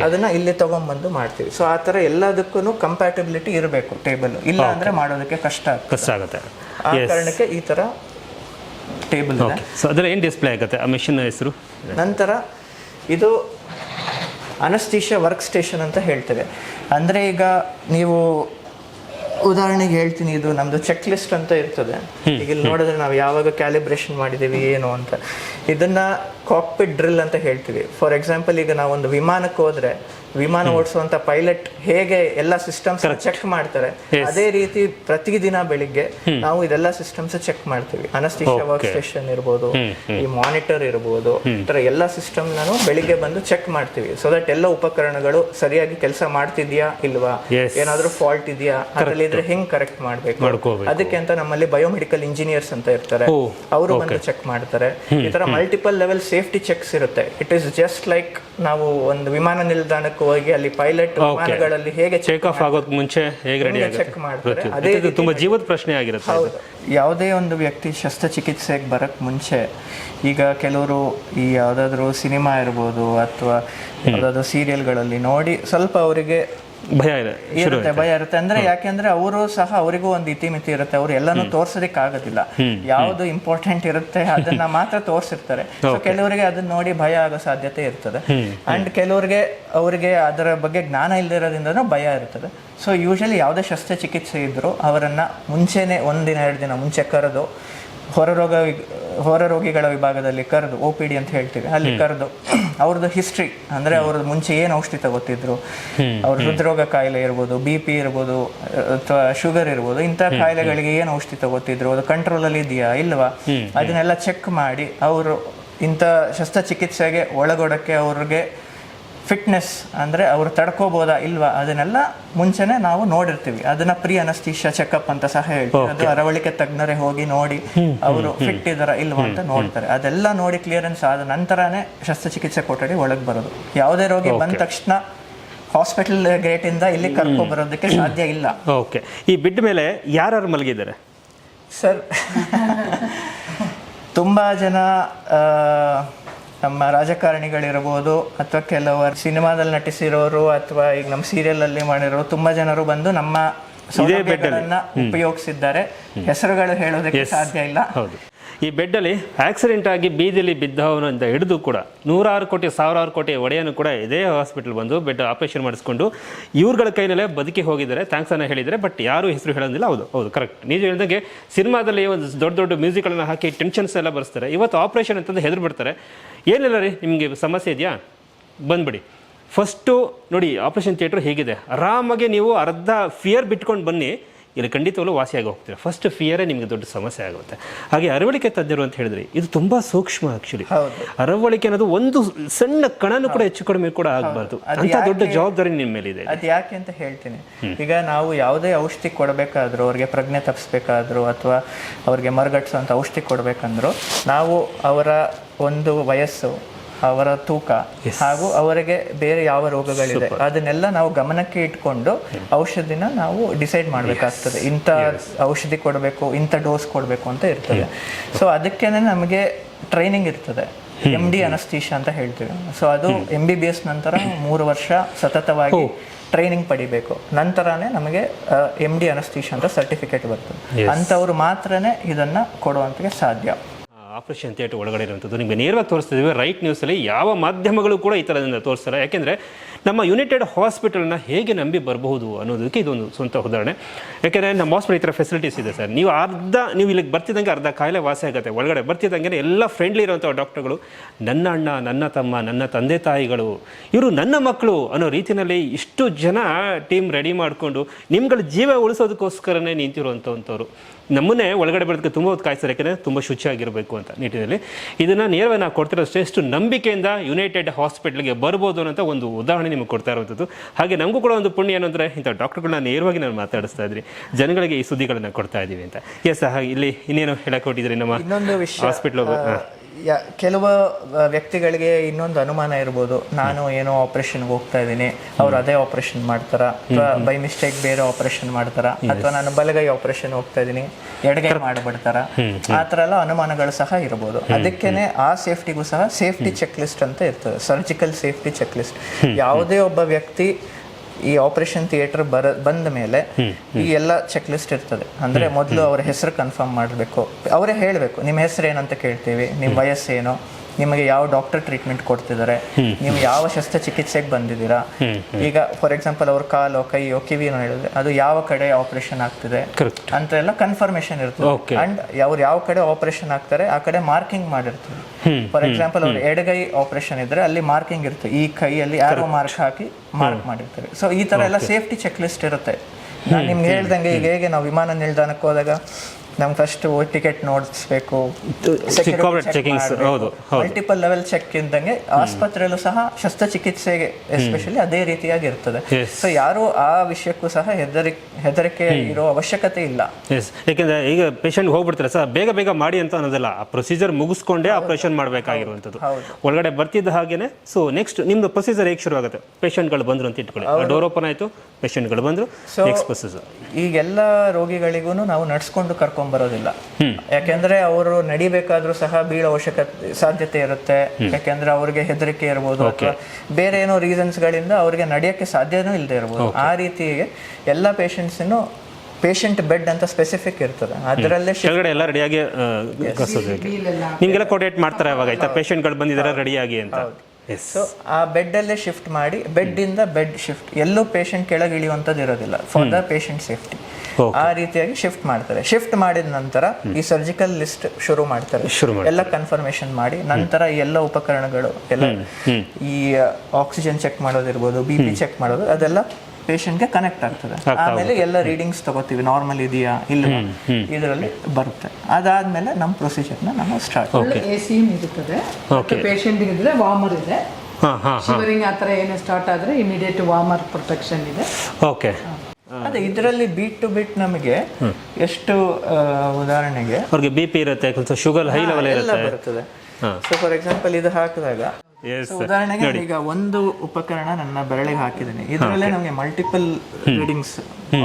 ಅದನ್ನ ಇಲ್ಲಿ ತಗೊಂಡ್ಬಂದು ಮಾಡ್ತೀವಿ. ಸೊ ಆ ತರ ಎಲ್ಲದಕ್ಕೂ ಕಂಪ್ಯಾಟಬಿಲಿಟಿ ಇರಬೇಕು ಟೇಬಲ್ ಇಲ್ಲ ಅಂದ್ರೆ ಮಾಡೋದಕ್ಕೆ ಕಷ್ಟ ಕಷ್ಟ ಆಗುತ್ತೆ. ಆ ಕಾರಣಕ್ಕೆ ಈ ತರ ಟೇಬಲ್ ಸೊ ಅದರ ಏನು ಡಿಸ್ಪ್ಲೇ ಆಗುತ್ತೆ? ಆ ಮಿಷಿನ್ ಹೆಸರು? ನಂತರ ಇದು ಅನಸ್ತೀಶ ವರ್ಕ್ ಸ್ಟೇಷನ್ ಅಂತ ಹೇಳ್ತೇವೆ. ಅಂದರೆ ಈಗ ನೀವು ಉದಾಹರಣೆಗೆ ಹೇಳ್ತೀನಿ ಇದು ನಮ್ದು ಚೆಕ್ ಲಿಸ್ಟ್ ಅಂತ ಇರ್ತದೆ. ಈಗ ಇಲ್ಲಿ ನೋಡಿದ್ರೆ ನಾವು ಯಾವಾಗ ಕ್ಯಾಲಿಬ್ರೇಷನ್ ಮಾಡಿದ್ದೀವಿ ಏನು ಅಂತ. ಇದನ್ನ ಕಾಕ್ಪಿಟ್ ಡ್ರಿಲ್ ಅಂತ ಹೇಳ್ತೀವಿ. ಫಾರ್ ಎಕ್ಸಾಂಪಲ್ ಈಗ ನಾವೊಂದು ಒಂದು ವಿಮಾನಕ್ಕೆ ಹೋದ್ರೆ ವಿಮಾನ ಓಡಿಸುವಂತ ಪೈಲಟ್ ಹೇಗೆ ಎಲ್ಲ ಸಿಸ್ಟಮ್ಸ್ ಚೆಕ್ ಮಾಡ್ತಾರೆ ಅದೇ ರೀತಿ ಪ್ರತಿದಿನ ಬೆಳಿಗ್ಗೆ ನಾವು ಇದೆಲ್ಲ ಸಿಸ್ಟಮ್ಸ್ ಚೆಕ್ ಮಾಡ್ತೀವಿ. ಅನಸ್ತೀಶ ವರ್ಕ್ ಸ್ಟೇಷನ್ ಇರ್ಬೋದು ಈ ಮಾನಿಟರ್ ಇರ್ಬೋದು ಈ ತರ ಎಲ್ಲ ಸಿಸ್ಟಮ್ ನಾನು ಬೆಳಿಗ್ಗೆ ಬಂದು ಚೆಕ್ ಮಾಡ್ತೀವಿ. ಸೊ ದಟ್ ಎಲ್ಲ ಉಪಕರಣಗಳು ಸರಿಯಾಗಿ ಕೆಲಸ ಮಾಡ್ತಿದ್ಯಾ ಇಲ್ವಾ. ಏನಾದ್ರೂ ಫಾಲ್ಟ್ ಇದೆಯಾ? ಅದ್ರಲ್ಲಿ ಇದ್ರೆ ಹೆಂಗ್ ಕರೆಕ್ಟ್ ಮಾಡ್ಬೇಕು? ಅದಕ್ಕೆ ಅಂತ ನಮ್ಮಲ್ಲಿ ಬಯೋಮೆಡಿಕಲ್ ಇಂಜಿನಿಯರ್ಸ್ ಅಂತ ಇರ್ತಾರೆ. ಅವರು ಬಂದು ಚೆಕ್ ಮಾಡ್ತಾರೆ. ಈ ತರ ಮಲ್ಟಿಪಲ್ ಲೆವೆಲ್ ಸೇಫ್ಟಿ ಚೆಕ್ಸ್ ಇರುತ್ತೆ. ಇಟ್ ಇಸ್ ಜಸ್ಟ್ ಲೈಕ್ ನಾವು ಒಂದು ವಿಮಾನ ನಿಲ್ದಾಣಕ್ಕೆ ಹೋಗಿ ಅಲ್ಲಿ ಪೈಲಟ್ ವಿಮಾನಗಳಲ್ಲಿ ಹೇಗೆ ಚೆಕ್ ಆಫ್ ಆಗೋದಕ್ಕೆ ಮುಂಚೆ ಹೇಗೆ ರೆಡಿ ಚೆಕ್ ಮಾಡ್ತಾರೆ? ಅದೇ ತುಂಬಾ ಜೀವದ ಪ್ರಶ್ನೆ ಆಗಿರುತ್ತೆ ಹೌದು. ಯಾವುದೇ ಒಂದು ವ್ಯಕ್ತಿ ಶಸ್ತ್ರಚಿಕಿತ್ಸೆಗೆ ಬರಕ್ ಮುಂಚೆ ಈಗ ಕೆಲವರು ಈ ಯಾವುದಾದ್ರೂ ಸಿನಿಮಾ ಇರ್ಬೋದು ಅಥವಾ ಯಾವುದಾದ್ರೂ ಸೀರಿಯಲ್ಗಳಲ್ಲಿ ನೋಡಿ ಸ್ವಲ್ಪ ಅವರಿಗೆ ಭಯ ಇದೆ ಇರುತ್ತೆ ಭಯ ಇರುತ್ತೆ. ಅಂದ್ರೆ ಯಾಕೆಂದ್ರೆ ಅವರು ಸಹ ಅವರಿಗೂ ಒಂದು ಇತಿಮಿತಿ ಇರುತ್ತೆ. ಅವ್ರು ಎಲ್ಲಾನು ತೋರ್ಸೋದಕ್ಕೆ ಆಗೋದಿಲ್ಲ. ಯಾವ್ದು ಇಂಪಾರ್ಟೆಂಟ್ ಇರುತ್ತೆ ಅದನ್ನ ಮಾತ್ರ ತೋರಿಸಿರ್ತಾರೆ. ಸೊ ಕೆಲವರಿಗೆ ಅದನ್ನ ನೋಡಿ ಭಯ ಆಗೋ ಸಾಧ್ಯತೆ ಇರ್ತದೆ. ಅಂಡ್ ಕೆಲವರಿಗೆ ಅವರಿಗೆ ಅದರ ಬಗ್ಗೆ ಜ್ಞಾನ ಇಲ್ಲದಿರೋದ್ರಿಂದನೂ ಭಯ ಇರ್ತದೆ. ಸೊ ಯೂಶಲಿ ಯಾವುದೇ ಶಸ್ತ್ರಚಿಕಿತ್ಸೆ ಇದ್ರು ಅವರನ್ನ ಮುಂಚೆನೆ ಒಂದಿನ ಎರಡು ದಿನ ಮುಂಚೆ ಕರೆದು ಹೊರರೋಗ ಹೊರ ರೋಗಿಗಳ ವಿಭಾಗದಲ್ಲಿ ಕರೆದು ಒ ಪಿ ಡಿ ಅಂತ ಹೇಳ್ತೀವಿ. ಅಲ್ಲಿ ಕರೆದು ಅವ್ರದ್ದು ಹಿಸ್ಟ್ರಿ ಅಂದ್ರೆ ಅವ್ರದ್ದು ಮುಂಚೆ ಏನು ಔಷಧಿ ತಗೋತಿದ್ರು. ಅವ್ರ ಹೃದ್ರೋಗ ಕಾಯಿಲೆ ಇರ್ಬೋದು ಬಿ ಪಿ ಇರ್ಬೋದು ಅಥವಾ ಶುಗರ್ ಇರ್ಬೋದು ಇಂಥ ಕಾಯಿಲೆಗಳಿಗೆ ಏನು ಔಷಧಿ ತಗೋತಿದ್ರು? ಅದು ಕಂಟ್ರೋಲ್ ಅಲ್ಲಿ ಇದೆಯಾ ಇಲ್ವಾ? ಅದನ್ನೆಲ್ಲ ಚೆಕ್ ಮಾಡಿ ಅವರು ಇಂಥ ಶಸ್ತ್ರಚಿಕಿತ್ಸೆಗೆ ಒಳಗೊಡಕ್ಕೆ ಅವ್ರಿಗೆ ಫಿಟ್ನೆಸ್ ಅಂದ್ರೆ ಅವರು ತಡ್ಕೋಬೋದಾ ಇಲ್ವಾ ಅದನ್ನೆಲ್ಲ ಮುಂಚೆನೆ ನಾವು ನೋಡಿರ್ತೀವಿ. ಅದನ್ನ ಪ್ರಿ ಅನಸ್ತೀಶ ಚೆಕಪ್ ಅಂತ ಸಹ ಹೇಳ್ತೀವಿ. ಅದು ಅರವಳಿಕೆ ತಜ್ಞರೇ ಹೋಗಿ ನೋಡಿ ಅವರು ಫಿಟ್ ಇದಾರ ಇಲ್ವಾ ಅಂತ ನೋಡ್ತಾರೆ. ಅದೆಲ್ಲ ನೋಡಿ ಕ್ಲಿಯರೆನ್ಸ್ ಆದ ನಂತರನೇ ಶಸ್ತ್ರಚಿಕಿತ್ಸೆ ಕೊಠಡಿ ಒಳಗೆ ಬರೋದು. ಯಾವುದೇ ರೋಗಿ ಬಂದ ತಕ್ಷಣ ಹಾಸ್ಪಿಟಲ್ ಗೇಟ್ ಇಂದ ಇಲ್ಲಿ ಕರ್ಕೊ ಬರೋದಕ್ಕೆ ಸಾಧ್ಯ ಇಲ್ಲ. ಓಕೆ ಈ ಬಿಡ್ ಮೇಲೆ ಯಾರು ಮಲಗಿದ್ದಾರೆ? ಸರ್ [laughs] ತುಂಬಾ ಜನ ಆ, ನಮ್ಮ ರಾಜಕಾರಣಿಗಳಿರ್ಬೋದು ಅಥವಾ ಕೆಲವರು ಸಿನಿಮಾದಲ್ಲಿ ನಟಿಸಿರೋರು ಅಥವಾ ಈಗ ನಮ್ಮ ಸೀರಿಯಲ್ ಅಲ್ಲಿ ಮಾಡಿರೋರು ತುಂಬಾ ಜನರು ಬಂದು ನಮ್ಮ ಸೌಲಭ್ಯಗಳನ್ನ ಉಪಯೋಗಿಸಿದ್ದಾರೆ. ಹೆಸರುಗಳು ಹೇಳೋದಕ್ಕೆ ಸಾಧ್ಯ ಇಲ್ಲ. ಹೌದು. ಈ ಬೆಡ್ಡಲ್ಲಿ ಆಕ್ಸಿಡೆಂಟ್ ಆಗಿ ಬೀದಿಲಿ ಅಂತ ಹಿಡಿದು ಕೂಡ ನೂರಾರು ಕೋಟಿ, ಸಾವಿರಾರು ಕೋಟಿ ಒಡೆಯನು ಕೂಡ ಇದೇ ಹಾಸ್ಪಿಟಲ್ ಬಂದು ಬೆಡ್ ಆಪರೇಷನ್ ಮಾಡಿಸ್ಕೊಂಡು ಇವ್ರಗಳ ಕೈನಲ್ಲೇ ಬದುಕಿ ಹೋಗಿದ್ದಾರೆ. ಥ್ಯಾಂಕ್ಸ್ ಅನ್ನ ಹೇಳಿದರೆ ಬಟ್ ಯಾರು ಹೆಸರು ಹೇಳೋದಿಲ್ಲ. ಹೌದು ಹೌದು ಕರೆಕ್ಟ್ ನೀವು ಹೇಳಿದಂಗೆ ಸಿನಿಮಾದಲ್ಲಿ ಒಂದು ದೊಡ್ಡ ದೊಡ್ಡ ಮ್ಯೂಸಿಕ್ಗಳನ್ನ ಹಾಕಿ ಟೆನ್ಷನ್ಸ್ ಎಲ್ಲ ಬರ್ಸ್ತಾರೆ. ಇವತ್ತು ಆಪರೇಷನ್ ಅಂತಂದು ಹೆದರು ಬಿಡ್ತಾರೆ. ಏನಿಲ್ಲ ರೀ, ನಿಮಗೆ ಸಮಸ್ಯೆ ಇದೆಯಾ? ಬಂದ್ಬಿಡಿ. ಫಸ್ಟು ನೋಡಿ ಆಪರೇಷನ್ ಥಿಯೇಟ್ರ್ ಹೇಗಿದೆ. ಆರಾಮಾಗಿ ನೀವು ಅರ್ಧ ಫಿಯರ್ ಬಿಟ್ಕೊಂಡು ಬನ್ನಿ. ಇಲ್ಲಿ ಖಂಡಿತವಾಗ್ಲೂ ವಾಸಿಯಾಗಿ ಹೋಗ್ತೀರಾ ಫಸ್ಟ್ ಫಿಯರೇ ನಿಮಗೆ ದೊಡ್ಡ ಸಮಸ್ಯೆ ಆಗುತ್ತೆ. ಹಾಗೆ ಅರವಳಿಕೆ ತಜ್ಞರು ಅಂತ ಹೇಳಿದ್ರೆ ಇದು ತುಂಬಾ ಸೂಕ್ಷ್ಮ ಆಕ್ಚುಲಿ. ಅರವಳಿಕೆ ಅನ್ನೋದು ಒಂದು ಸಣ್ಣ ಕಣನು ಕೂಡ ಹೆಚ್ಚು ಕಡಿಮೆ ಕೂಡ ಆಗಬಾರ್ದು. ಅಂತ ದೊಡ್ಡ ಜವಾಬ್ದಾರಿ ನಿಮ್ಮ ಮೇಲಿದೆ ಅದು ಯಾಕೆ ಅಂತ ಹೇಳ್ತೀನಿ. ಈಗ ನಾವು ಯಾವುದೇ ಔಷಧಿ ಕೊಡಬೇಕಾದ್ರೂ ಅವ್ರಿಗೆ ಪ್ರಜ್ಞೆ ತಪ್ಪಿಸ್ಬೇಕಾದ್ರೂ ಅಥವಾ ಅವ್ರಿಗೆ ಮರಗಟ್ಟಿಸುವಂಥ ಔಷಧಿ ಕೊಡಬೇಕಂದ್ರೂ ನಾವು ಅವರ ಒಂದು ವಯಸ್ಸು ಅವರ ತೂಕ ಹಾಗೂ ಅವರಿಗೆ ಬೇರೆ ಯಾವ ರೋಗಗಳಿದೆ ಅದನ್ನೆಲ್ಲ ನಾವು ಗಮನಕ್ಕೆ ಇಟ್ಕೊಂಡು ಔಷಧಿನ ನಾವು ಡಿಸೈಡ್ ಮಾಡಬೇಕಾಗ್ತದೆ. ಇಂಥ ಔಷಧಿ ಕೊಡಬೇಕು ಇಂಥ ಡೋಸ್ ಕೊಡಬೇಕು ಅಂತ ಇರ್ತದೆ. ಸೊ ಅದಕ್ಕೇನೆ ನಮಗೆ ಟ್ರೈನಿಂಗ್ ಇರ್ತದೆ. ಎಂ ಡಿ ಅನಸ್ತೀಶ ಅಂತ ಹೇಳ್ತೀವಿ. ಸೊ ಅದು ಎಂ ಬಿ ಬಿ ಎಸ್ ನಂತರ ಮೂರು ವರ್ಷ ಸತತವಾಗಿ ಟ್ರೈನಿಂಗ್ ಪಡಿಬೇಕು. ನಂತರನೇ ನಮಗೆ ಎಂ ಡಿ ಅನಸ್ತೀಶ ಅಂತ ಸರ್ಟಿಫಿಕೇಟ್ ಬರ್ತದೆ. ಅಂಥವ್ರು ಮಾತ್ರನೇ ಇದನ್ನ ಕೊಡುವಂತಗೆ ಸಾಧ್ಯ. ಆಪರೇಷನ್ ಥಿಯೇಟರ್ ಒಳಗಡೆ ಇರುವಂಥದ್ದು. ನಿಮಗೆ ನೇರವಾಗಿ ತೋರಿಸ್ತಿದ್ದೀವಿ ರೈಟ್ ನ್ಯೂಸಲ್ಲಿ ಯಾವ ಮಾಧ್ಯಮಗಳು ಕೂಡ ಈ ಥರದಿಂದ ತೋರಿಸ್ತಾರೆ. ಯಾಕೆಂದರೆ ನಮ್ಮ ಯುನೈಟೆಡ್ ಹಾಸ್ಪಿಟಲ್ನ ಹೇಗೆ ನಂಬಿ ಬರಬಹುದು ಅನ್ನೋದಕ್ಕೆ ಇದೊಂದು ಸ್ವಂತ ಉದಾಹರಣೆ. ಯಾಕೆಂದರೆ ನಮ್ಮ ಹಾಸ್ಪಿಟಲ್ ಈ ಥರ ಫೆಸಿಲಿಟೀಸ್ ಇದೆ ಸರ್. ನೀವು ಅರ್ಧ, ನೀವು ಇಲ್ಲಿಗೆ ಬರ್ತಿದ್ದಂಗೆ ಅರ್ಧ ಕಾಯಿಲೆ ವಾಸಿ ಆಗುತ್ತೆ. ಒಳಗಡೆ ಬರ್ತಿದ್ದಂಗೆ ಎಲ್ಲ ಫ್ರೆಂಡ್ಲಿ ಇರುವಂಥ ಡಾಕ್ಟರ್ಗಳು ನನ್ನ ಅಣ್ಣ, ನನ್ನ ತಮ್ಮ, ನನ್ನ ತಂದೆ ತಾಯಿಗಳು, ಇವರು ನನ್ನ ಮಕ್ಕಳು ಅನ್ನೋ ರೀತಿಯಲ್ಲಿ ಇಷ್ಟು ಜನ ಟೀಮ್ ರೆಡಿ ಮಾಡಿಕೊಂಡು ನಿಮ್ಗಳ ಜೀವ ಉಳಿಸೋದಕ್ಕೋಸ್ಕರನೇ ನಿಂತಿರುವಂಥವಂಥವ್ರು ನಮ್ಮನ್ನೇ ಒಳಗಡೆ ಬರೋದಕ್ಕೆ ತುಂಬ ಹೊತ್ತು ಕಾಯಿಸ್ತಾರೆ. ಯಾಕೆಂದರೆ ತುಂಬ ಶುಚಿಯಾಗಿರಬೇಕು ಅಂತ ನಿಟ್ಟಿನಲ್ಲಿ. ಇದನ್ನು ನೇರವಾಗಿ ನಾವು ಕೊಡ್ತಿರೋ ಎಷ್ಟು ನಂಬಿಕೆಯಿಂದ ಯುನೈಟೆಡ್ ಹಾಸ್ಪಿಟ್ಲ್ಗೆ ಬರ್ಬೋದು ಅನ್ನೋಂಥ ಒಂದು ಉದಾಹರಣೆ ನಿಮಗೆ ಕೊಡ್ತಾ ಇರುವಂಥದ್ದು. ಹಾಗೆ ನಮಗೂ ಕೂಡ ಒಂದು ಪುಣ್ಯ ಏನು ಅಂದರೆ ಇಂಥ ಡಾಕ್ಟರ್ಗಳನ್ನ ನೇರವಾಗಿ ನಾನು ಮಾತಾಡಿಸ್ತಾ ಇದ್ರಿ ಜನಗಳಿಗೆ ಈ ಸುದ್ದಿಗಳನ್ನು ಕೊಡ್ತಾ ಇದ್ದೀವಿ ಅಂತ. ಎಸ್ ಹಾಗೆ ಇಲ್ಲಿ ಇನ್ನೇನು ಹೇಳಕ್ಕೆ ಹೊಟ್ಟಿದ್ರಿ ನಮ್ಮ ಹಾಸ್ಪಿಟ್ಲ್ ಯ- ಕೆಲವು ವ್ಯಕ್ತಿಗಳಿಗೆ ಇನ್ನೊಂದು ಅನುಮಾನ ಇರ್ಬೋದು. ನಾನು ಏನೋ ಆಪರೇಷನ್ಗೆ ಹೋಗ್ತಾ ಇದ್ದೀನಿ. ಅವ್ರು ಅದೇ ಆಪರೇಷನ್ ಮಾಡ್ತಾರ? ಅಥವಾ ಬೈ ಮಿಸ್ಟೇಕ್ ಬೇರೆ ಆಪರೇಷನ್ ಮಾಡ್ತಾರ? ಅಥವಾ ನಾನು ಬಲಗೈ ಆಪರೇಷನ್ ಹೋಗ್ತಾ ಇದ್ದೀನಿ. ಎಡಗೈ ಮಾಡಿಬಿಡ್ತಾರ? ಆ ಥರ ಎಲ್ಲ ಅನುಮಾನಗಳು ಸಹ ಇರ್ಬೋದು. ಅದಕ್ಕೇನೆ ಆ ಸೇಫ್ಟಿಗೂ ಸಹ ಸೇಫ್ಟಿ ಚೆಕ್ ಲಿಸ್ಟ್ ಅಂತ ಇರ್ತದೆ. ಸರ್ಜಿಕಲ್ ಸೇಫ್ಟಿ ಚೆಕ್ ಲಿಸ್ಟ್ ಯಾವುದೇ ಒಬ್ಬ ವ್ಯಕ್ತಿ ಈ ಆಪರೇಷನ್ ಥಿಯೇಟರ್ ಬರ ಬಂದ ಮೇಲೆ ಈ ಎಲ್ಲ ಚೆಕ್ ಲಿಸ್ಟ್ ಇರ್ತದೆ. ಅಂದ್ರೆ ಮೊದಲು ಅವರ ಹೆಸರು ಕನ್ಫರ್ಮ್ ಮಾಡಬೇಕು. ಅವರೇ ಹೇಳಬೇಕು ನಿಮ್ಮ ಹೆಸರು ಏನಂತ ಕೇಳ್ತೀವಿ ನಿಮ್ಮ ವಯಸ್ಸೇನು? ನಿಮಗೆ ಯಾವ ಡಾಕ್ಟರ್ ಟ್ರೀಟ್ಮೆಂಟ್ ಕೊಡ್ತಿದ್ದಾರೆ? ನೀವು ಯಾವ ಶಸ್ತ್ರಚಿಕಿತ್ಸೆಗೆ ಬಂದಿದ್ದೀರಾ? ಈಗ ಫಾರ್ ಎಕ್ಸಾಂಪಲ್ ಅವ್ರ ಕಾಲೋ ಕೈಯೋ ಕಿವಿನೋ ಹೇಳಿದ್ರೆ ಅದು ಯಾವ ಕಡೆ ಆಪರೇಷನ್ ಆಗ್ತಿದೆ? ಅಂತ ಎಲ್ಲ ಕನ್ಫರ್ಮೇಶನ್ ಇರ್ತದೆ. ಅಂಡ್ ಅವ್ರು ಯಾವ ಕಡೆ ಆಪರೇಷನ್ ಆಗ್ತಾರೆ ಆ ಕಡೆ ಮಾರ್ಕಿಂಗ್ ಮಾಡಿರ್ತಾರೆ. ಫಾರ್ ಎಕ್ಸಾಂಪಲ್ ಅವ್ರು ಎಡಗೈ ಆಪರೇಷನ್ ಇದ್ರೆ ಅಲ್ಲಿ ಮಾರ್ಕಿಂಗ್ ಇರುತ್ತೆ. ಈ ಕೈಯಲ್ಲಿ ಯಾರೋ ಮಾರ್ಕ್ ಹಾಕಿ ಮಾರ್ಕ್ ಮಾಡಿರ್ತಾರೆ. ಸೊ ಈ ತರ ಎಲ್ಲ ಸೇಫ್ಟಿ ಚೆಕ್ ಲಿಸ್ಟ್ ಇರುತ್ತೆ. ನಾನು ನಿಮ್ಗೆ ಹೇಳ್ದಂಗೆ ಈಗ ಹೇಗೆ ನಾವು ವಿಮಾನ ನಿಲ್ದಾಣಕ್ಕೆ ಹೋದಾಗ? ನಮ್ಗೆ ಫಸ್ಟ್ ಟಿಕೆಟ್ ನೋಡಿಸ್ಬೇಕು. ಹೌದು. ಮಲ್ಟಿಪಲ್ ಲೆವೆಲ್ ಚೆಕ್ ಇದ್ದಂಗೆ ಆಸ್ಪತ್ರೆಯಲ್ಲೂ ಸಹ ಶಸ್ತ್ರಚಿಕಿತ್ಸೆಗೆ ಎಸ್ಪೆಷಲಿ ಅದೇ ರೀತಿಯಾಗಿ ಇರ್ತದೆ. ಸೊ ಯಾರು ಆ ವಿಷಯಕ್ಕೂ ಸಹ ಹೆದರಿ ಹೆದರಿಕೆ ಇರೋ ಅವಶ್ಯಕತೆ ಇಲ್ಲ. ಎಸ್ ಯಾಕೆಂದ್ರೆ ಈಗ ಪೇಷಂಟ್ ಹೋಗ್ಬಿಡ್ತಾರೆ ಸರ್ ಬೇಗ ಬೇಗ ಮಾಡಿ ಅಂತ ಅನ್ನೋದಲ್ಲ ಆ ಪ್ರೊಸೀಜರ್ ಮುಗಿಸ್ಕೊಂಡೇ ಆಪರೇಷನ್ ಮಾಡಬೇಕಾಗಿರುವಂಥದ್ದು. ಒಳಗಡೆ ಬರ್ತಿದ್ದ ಹಾಗೇನೆ ಸೊ ನೆಕ್ಸ್ಟ್ ನಿಮ್ದು ಪ್ರೊಸೀಜರ್ ಹೇಗೆ ಶುರು ಆಗುತ್ತೆ ಪೇಷಂಟ್ಗಳು ಬಂದ್ರು ಅಂತ ಇಟ್ಕೊಳ್ಳಿ. ಡೋರ್ ಓಪನ್ ಆಯಿತು. ಪೇಷಂಟ್ಗಳು ಬಂದರು ನೆಕ್ಸ್ಟ್ ಪ್ರೊಸೀಜರ್ ಈಗೆಲ್ಲ ರೋಗಿಗಳಿಗೂ ನಾವು ನಡ್ಸ್ಕೊಂಡು ಕರ್ಕೊಂಡ್ ಬರೋದಿಲ್ಲ ಯಾಕೆಂದ್ರೆ ಅವರು ನಡಿಬೇಕಾದ್ರೂ ಸಹ ಬೀಳೋ ಅವಶ್ಯಕತೆ ಸಾಧ್ಯತೆ ಇರುತ್ತೆ. ಯಾಕೆಂದ್ರೆ ಅವ್ರಿಗೆ ಹೆದರಿಕೆ ಇರ್ಬೋದು ಅಥವಾ ಬೇರೆ ಏನೋ ರೀಸನ್ಸ್ ಗಳಿಂದ ಅವ್ರಿಗೆ ನಡೆಯಕ್ಕೆ ಸಾಧ್ಯನೂ ಇಲ್ಲದೆ ಇರ್ಬೋದು. ಆ ರೀತಿಗೆ ಎಲ್ಲ ಪೇಷಂಟ್ಸನ್ನು ಪೇಷಂಟ್ ಬೆಡ್ ಅಂತ ಸ್ಪೆಸಿಫಿಕ್ ಇರ್ತದೆ. ಅದರಲ್ಲೇ ಕೆಳಗಡೆ ಎಲ್ಲ ರೆಡಿಯಾಗಿ ನಿಮಗೆಲ್ಲ ಕೋರ್ಡಿನೇಟ್ ಮಾಡ್ತಾರೆ ಅವಾಗ ಆಯ್ತಾ? ಪೇಷಂಟ್ಗಳು ಬಂದಿದ್ದಾರೆ ರೆಡಿಯಾಗಿ ಅಂತ. ಸೊ ಆ ಬೆಡ್ ಅಲ್ಲೇ ಶಿಫ್ಟ್ ಮಾಡಿ ಬೆಡ್ ಇಂದ ಬೆಡ್ ಶಿಫ್ಟ್ ಎಲ್ಲೂ ಪೇಷಂಟ್ ಕೆಳಗೆ ಇಳಿಯುವಂಥದ್ದು ಇರೋದಿಲ್ಲ. ಫಾರ್ ದ ಪೇಷಂಟ್ ಸೇಫ್ಟಿ ಆ ರೀತಿಯಾಗಿ ಶಿಫ್ಟ್ ಮಾಡ್ತಾರೆ. ಶಿಫ್ಟ್ ಮಾಡಿದ ನಂತರ ಈ ಸರ್ಜಿಕಲ್ ಲಿಸ್ಟ್ ಶುರು ಮಾಡ್ತಾರೆ. ಎಲ್ಲ ಕನ್ಫರ್ಮೇಶನ್ ಮಾಡಿ ನಂತರ ಎಲ್ಲ ಉಪಕರಣಗಳು ಎಲ್ಲ ಈ ಆಕ್ಸಿಜನ್ ಚೆಕ್ ಮಾಡೋದಿರ್ಬೋದು ಬಿ ಪಿ ಚೆಕ್ ಮಾಡೋದು ಅದೆಲ್ಲ ಪೇಷಂಟ್ಗೆ ಕನೆಕ್ಟ್ ಆಗ್ತದೆ. ಆಮೇಲೆ ಎಲ್ಲ ರೀಡಿಂಗ್ಸ್ ತಗೋತೀವಿ. ನಾರ್ಮಲ್ ಇದೆಯಾ ಇಲ್ಲ ಇದರಲ್ಲಿ ಬರುತ್ತೆ. ಅದಾದ್ಮೇಲೆ ನಮ್ಮ ಪ್ರೊಸೀಜರ್ನ ನಾವು ಸ್ಟಾರ್ಟ್ ಎ ಸಿ ಇರುತ್ತದೆ. ಪೇಷಂಟ್ ಇದ್ರೆ ವಾರ್ಮರ್ ಇದೆ. ಹಾಂ ಹಾಂ ಶಿವರಿಂಗ್ ಆ ಥರ ಏನೇ ಸ್ಟಾರ್ಟ್ ಆದರೆ ಇಮಿಡಿಯೇಟ್ ವಾಮರ್ ಪ್ರೊಟೆಕ್ಷನ್ ಇದೆ. ಓಕೆ ಅದೇ ಇದರಲ್ಲಿ ಬೀಟ್ ಟು ಬೀಟ್ ನಮಗೆ ಎಷ್ಟು ಆ, ಉದಾಹರಣೆಗೆ ಅವ್ರಿಗೆ ಬಿ ಪಿ ಇರುತ್ತೆ ಶುಗರ್ ಹೈ ಲೆವೆಲ್ ಇರುತ್ತೆ. ಸೊ ಫಾರ್ ಎಕ್ಸಾಂಪಲ್ ಇದು ಹಾಕಿದಾಗ ಉದಾಹರಣೆಗೆ ಈಗ ಒಂದು ಉಪಕರಣ ನನ್ನ ಬೆರಳಿಗೆ ಹಾಕಿದ್ದೀನಿ. ಇದರಲ್ಲೇ ನಮಗೆ ಮಲ್ಟಿಪಲ್ ರೀಡಿಂಗ್ಸ್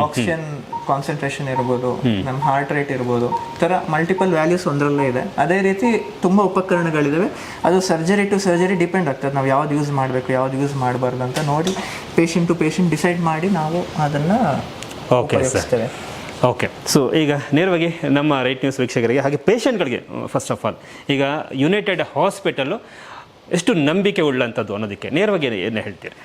ಆಕ್ಸಿಜನ್ ಕಾನ್ಸಂಟ್ರೇಷನ್ ಇರ್ಬೋದು ನಮ್ಮ ಹಾರ್ಟ್ ರೇಟ್ ಇರ್ಬೋದು ಥರ ಮಲ್ಟಿಪಲ್ ವ್ಯಾಲ್ಯೂಸ್ ಒಂದರಲ್ಲೇ ಇದೆ. ಅದೇ ರೀತಿ ತುಂಬ ಉಪಕರಣಗಳಿದಾವೆ. ಅದು ಸರ್ಜರಿ ಟು ಸರ್ಜರಿ ಡಿಪೆಂಡ್ ಆಗ್ತದೆ. ನಾವು ಯಾವ್ದು ಯೂಸ್ ಮಾಡಬೇಕು ಯಾವ್ದು ಯೂಸ್ ಮಾಡಬಾರ್ದು ಅಂತ ನೋಡಿ ಪೇಷಂಟ್ ಟು ಪೇಷಂಟ್ ಡಿಸೈಡ್ ಮಾಡಿ ನಾವು ಅದನ್ನ ಓಕೆ ಸರ್ ಓಕೆ ಸೊ ಈಗ ನೇರವಾಗಿ ನಮ್ಮ ರೈಟ್ ನ್ಯೂಸ್ ವೀಕ್ಷಕರಿಗೆ ಹಾಗೆ ಪೇಷಂಟ್ಗಳಿಗೆ ಫಸ್ಟ್ ಆಫ್ ಆಲ್ ಈಗ ಯುನೈಟೆಡ್ ಹಾಸ್ಪಿಟಲ್ಲು ಎಷ್ಟು ನಂಬಿಕೆ ಉಳ್ಳಂಥದ್ದು ಅನ್ನೋದಕ್ಕೆ ನೇರವಾಗಿ ಏನು ಹೇಳ್ತೀರಿ?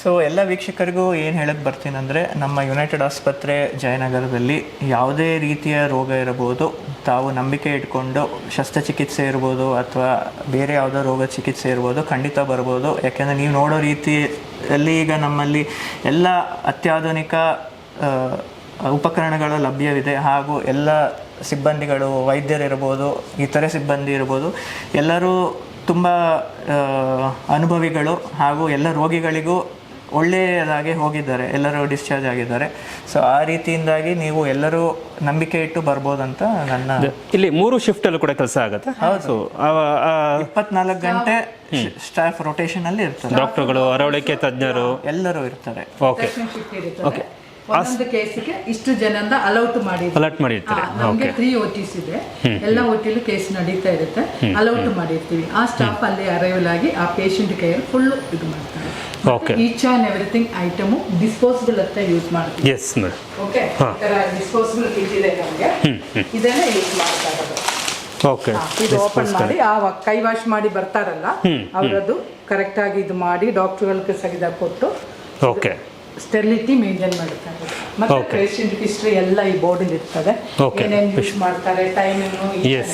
ಸೊ ಎಲ್ಲ ವೀಕ್ಷಕರಿಗೂ ಏನು ಹೇಳಕ್ಕೆ ಬರ್ತೀನಂದರೆ ನಮ್ಮ ಯುನೈಟೆಡ್ ಆಸ್ಪತ್ರೆ ಜಯನಗರದಲ್ಲಿ ಯಾವುದೇ ರೀತಿಯ ರೋಗ ಇರಬಹುದು. ತಾವು ನಂಬಿಕೆ ಇಟ್ಕೊಂಡು ಶಸ್ತ್ರಚಿಕಿತ್ಸೆ ಇರ್ಬೋದು ಅಥವಾ ಬೇರೆ ಯಾವುದೋ ರೋಗ ಚಿಕಿತ್ಸೆ ಇರ್ಬೋದು, ಖಂಡಿತ ಬರ್ಬೋದು. ಯಾಕೆಂದರೆ ನೀವು ನೋಡೋ ರೀತಿಯಲ್ಲಿ ಈಗ ನಮ್ಮಲ್ಲಿ ಎಲ್ಲ ಅತ್ಯಾಧುನಿಕ ಉಪಕರಣಗಳು ಲಭ್ಯವಿದೆ. ಹಾಗೂ ಎಲ್ಲ ಸಿಬ್ಬಂದಿಗಳು ವೈದ್ಯರಿರ್ಬೋದು, ಇತರೆ ಸಿಬ್ಬಂದಿ ಇರ್ಬೋದು. ಎಲ್ಲರೂ ತುಂಬ ಅನುಭವಿಗಳು ಹಾಗೂ ಎಲ್ಲ ರೋಗಿಗಳಿಗೂ ಒಳ್ಳೆಯದಾಗಿ ಹೋಗಿದ್ದಾರೆ ಎಲ್ಲರೂ ಡಿಸ್ಚಾರ್ಜ್ ಆಗಿದ್ದಾರೆ. ಸೊ ಆ ರೀತಿಯಿಂದಾಗಿ ನೀವು ಎಲ್ಲರೂ ನಂಬಿಕೆ ಇಟ್ಟು ಬರ್ಬೋದಂತ ನನ್ನ ಇಲ್ಲಿ ಮೂರು ಶಿಫ್ಟಲ್ಲೂ ಕೂಡ ಕೆಲಸ ಆಗುತ್ತೆ. ಹೌದು. ಇಪ್ಪತ್ನಾಲ್ಕು ಗಂಟೆ ಸ್ಟಾಫ್ ರೊಟೇಷನ್ ಅಲ್ಲಿ ಇರ್ತಾರೆ. ಡಾಕ್ಟರ್ಗಳು ಅರವಳಿಕೆ ತಜ್ಞರು. ಎಲ್ಲರೂ ಇರ್ತಾರೆ. ಓಕೆ ಓಕೆ ಒಂದೊಂದು ಕೇಸಿಗೆ ಇಷ್ಟು ಜನಂದ ಅಲೌಟ್ ಮಾಡಿ ಅಲರ್ಟ್ ಮಾಡಿರ್ತಾರೆ. ನಮಗೆ ತ್ರೀ ಓಟಿಸ್ ಇದೆ. ಎಲ್ಲ ಓಟಿಲು ಕೇಸ್ ನಡೀತಾ ಇರುತ್ತೆ. ಅಲೌಟ್ ಮಾಡಿರ್ತೀವಿ. ಆ ಸ್ಟಾಫ್ ಅಲ್ಲಿ ಅರೈವಲ್ ಆಗಿ ಆ ಪೇಷಂಟ್ ಕೈಯಲ್ಲಿ ಫುಲ್ ಇದು ಮಾಡ್ತಾರೆ. Okay each and everything item disposable ಅಂತ ಯೂಸ್ ಮಾಡ್ತೀವಿ. ಎಸ್ ಓಕೆ ಡಿಸ್ಪೋಸಬಲ್ ಇದೆ ನಮಗೆ. ಇದನ್ನ ಯೂಸ್ ಮಾಡ್ತಾ ಇರೋದು. ಓಕೆ ಇದು ಓಪನ್ ಮಾಡಿ ಆ ಕೈ ವಾಶ್ ಮಾಡಿ ಬರ್ತಾರಲ್ಲ ಅವರದ್ದು ಕರೆಕ್ಟಾಗಿ ಇದು ಮಾಡಿ ಡಾಕ್ಟ್ರುಗಳಿಗೆ ಸಗಿದ ಕೊಟ್ಟು ಓಕೆ ಸ್ಟೆರಿಲಿಟಿ ಮೇಂಟೈನ್ ಮಾಡ್ತಾರೆ ಮತ್ತೆ Okay. ಪೇಷಂಟ್ ಹಿಸ್ಟ್ರಿ ಎಲ್ಲ ಈ ಬೋರ್ಡಲ್ಲಿ ಇರ್ತದೆ. Okay. ಏನೇನು ಯೂಸ್ ಮಾಡ್ತಾರೆ timing Yes.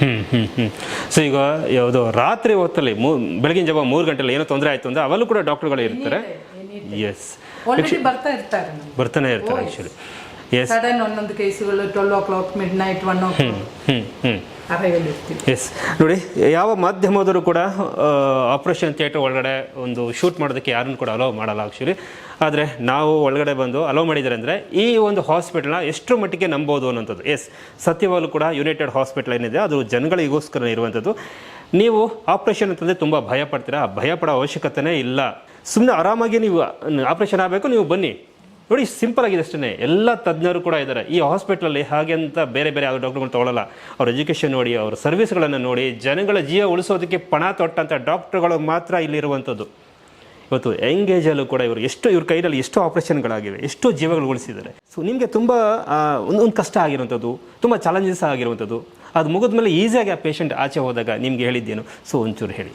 Hmm hmm hmm. So ಈಗ ಯಾವುದು ರಾತ್ರಿ ಹೊತ್ತಲ್ಲಿ ಮೂ ಬೆಳಗಿನ ಜಾವ ಮೂರು ಗಂಟೆಲಿ ಏನೋ ತೊಂದರೆ ಆಯ್ತು ಅಂದ್ರೆ ಅವಲ್ಲೂ ಕೂಡ ಡಾಕ್ಟರ್ಗಳು ಇರ್ತಾರೆ. ಎಸ್ ಆಲ್ರೆಡಿ ಬರ್ತಾ ಇರ್ತಾರೆ ನಮ್ಗೆ. ಬರ್ತಾನೆ ಇರ್ತಾರೆ ಆ್ಯಕ್ಚುಲಿ ಎಸ್ ಸಡನ್ ಒಂದೊಂದು ಕೇಸುಗಳು twelve o'clock midnight one o'clock hmm hmm. Yes ನೋಡಿ, ಯಾವ ಮಾಧ್ಯಮದರೂ ಕೂಡ ಆಪರೇಷನ್ ಥಿಯೇಟರ್ ಒಳಗಡೆ ಒಂದು ಶೂಟ್ ಮಾಡೋದಕ್ಕೆ ಯಾರನ್ನು ಕೂಡ ಅಲೋ ಮಾಡಲ್ಲ ಆ್ಯಕ್ಚುಲಿ ಆದರೆ ನಾವು ಒಳಗಡೆ ಬಂದು ಅಲೋ ಮಾಡಿದ್ದಾರೆ ಅಂದರೆ, ಈ ಒಂದು ಹಾಸ್ಪಿಟಲ್ನ ಎಷ್ಟು ಮಟ್ಟಿಗೆ ನಂಬೋದು ಅನ್ನೋಂಥದ್ದು. ಎಸ್ ಸತ್ಯವಾಗಲೂ ಕೂಡ ಯುನೈಟೆಡ್ ಹಾಸ್ಪಿಟಲ್ ಏನಿದೆ, ಅದು ಜನಗಳಿಗೋಸ್ಕರ ಇರುವಂಥದ್ದು. ನೀವು ಆಪರೇಷನ್ ಅಂತಂದರೆ ತುಂಬ ಭಯ ಪಡ್ತೀರಾ ಭಯ ಪಡೋ ಅವಶ್ಯಕತೆನೇ ಇಲ್ಲ. ಸುಮ್ಮನೆ ಆರಾಮಾಗಿ ನೀವು ಆಪರೇಷನ್ ಆಗಬೇಕು, ನೀವು ಬನ್ನಿ. ನೋಡಿ ಸಿಂಪಲ್ ಆಗಿದೆ ಅಷ್ಟೇ ಎಲ್ಲ ತಜ್ಞರು ಕೂಡ ಇದ್ದಾರೆ. ಈ ಹಾಸ್ಪಿಟ್ಲಲ್ಲಿ ಹಾಗೆ ಅಂತ ಬೇರೆ ಬೇರೆ ಯಾವ ಡಾಕ್ಟರ್ಗಳು ತಗೊಳ್ಳಲ್ಲ ಅವ್ರ ಎಜುಕೇಷನ್ ನೋಡಿ, ಅವ್ರ ಸರ್ವಿಸ್ಗಳನ್ನು ನೋಡಿ, ಜನಗಳ ಜೀವ ಉಳಿಸೋದಕ್ಕೆ ಪಣ ತೊಟ್ಟಂಥ ಡಾಕ್ಟರ್ಗಳು ಮಾತ್ರ ಇಲ್ಲಿರುವಂಥದ್ದು. ಇವತ್ತು ಯಂಗ್ ಏಜಲ್ಲೂ ಕೂಡ ಇವರು ಎಷ್ಟು, ಇವ್ರ ಕೈಯಲ್ಲಿ ಎಷ್ಟು ಆಪ್ರೇಷನ್ಗಳಾಗಿವೆ ಎಷ್ಟೋ ಜೀವಗಳು ಉಳಿಸಿದ್ದಾರೆ. ಸೊ ನಿಮಗೆ ತುಂಬ ಒಂದು ಒಂದು ಕಷ್ಟ ಆಗಿರುವಂಥದ್ದು, ತುಂಬ ಚಾಲೆಂಜಸ್ ಆಗಿರುವಂಥದ್ದು. ಅದು ಮುಗಿದ ಮೇಲೆ ಈಸಿಯಾಗಿ ಆ ಪೇಷಂಟ್ ಆಚೆ ಹೋದಾಗ ನಿಮಗೆ ಹೇಳಿದ್ದೇನು. ಸೊ ಒಂಚೂರು ಹೇಳಿ.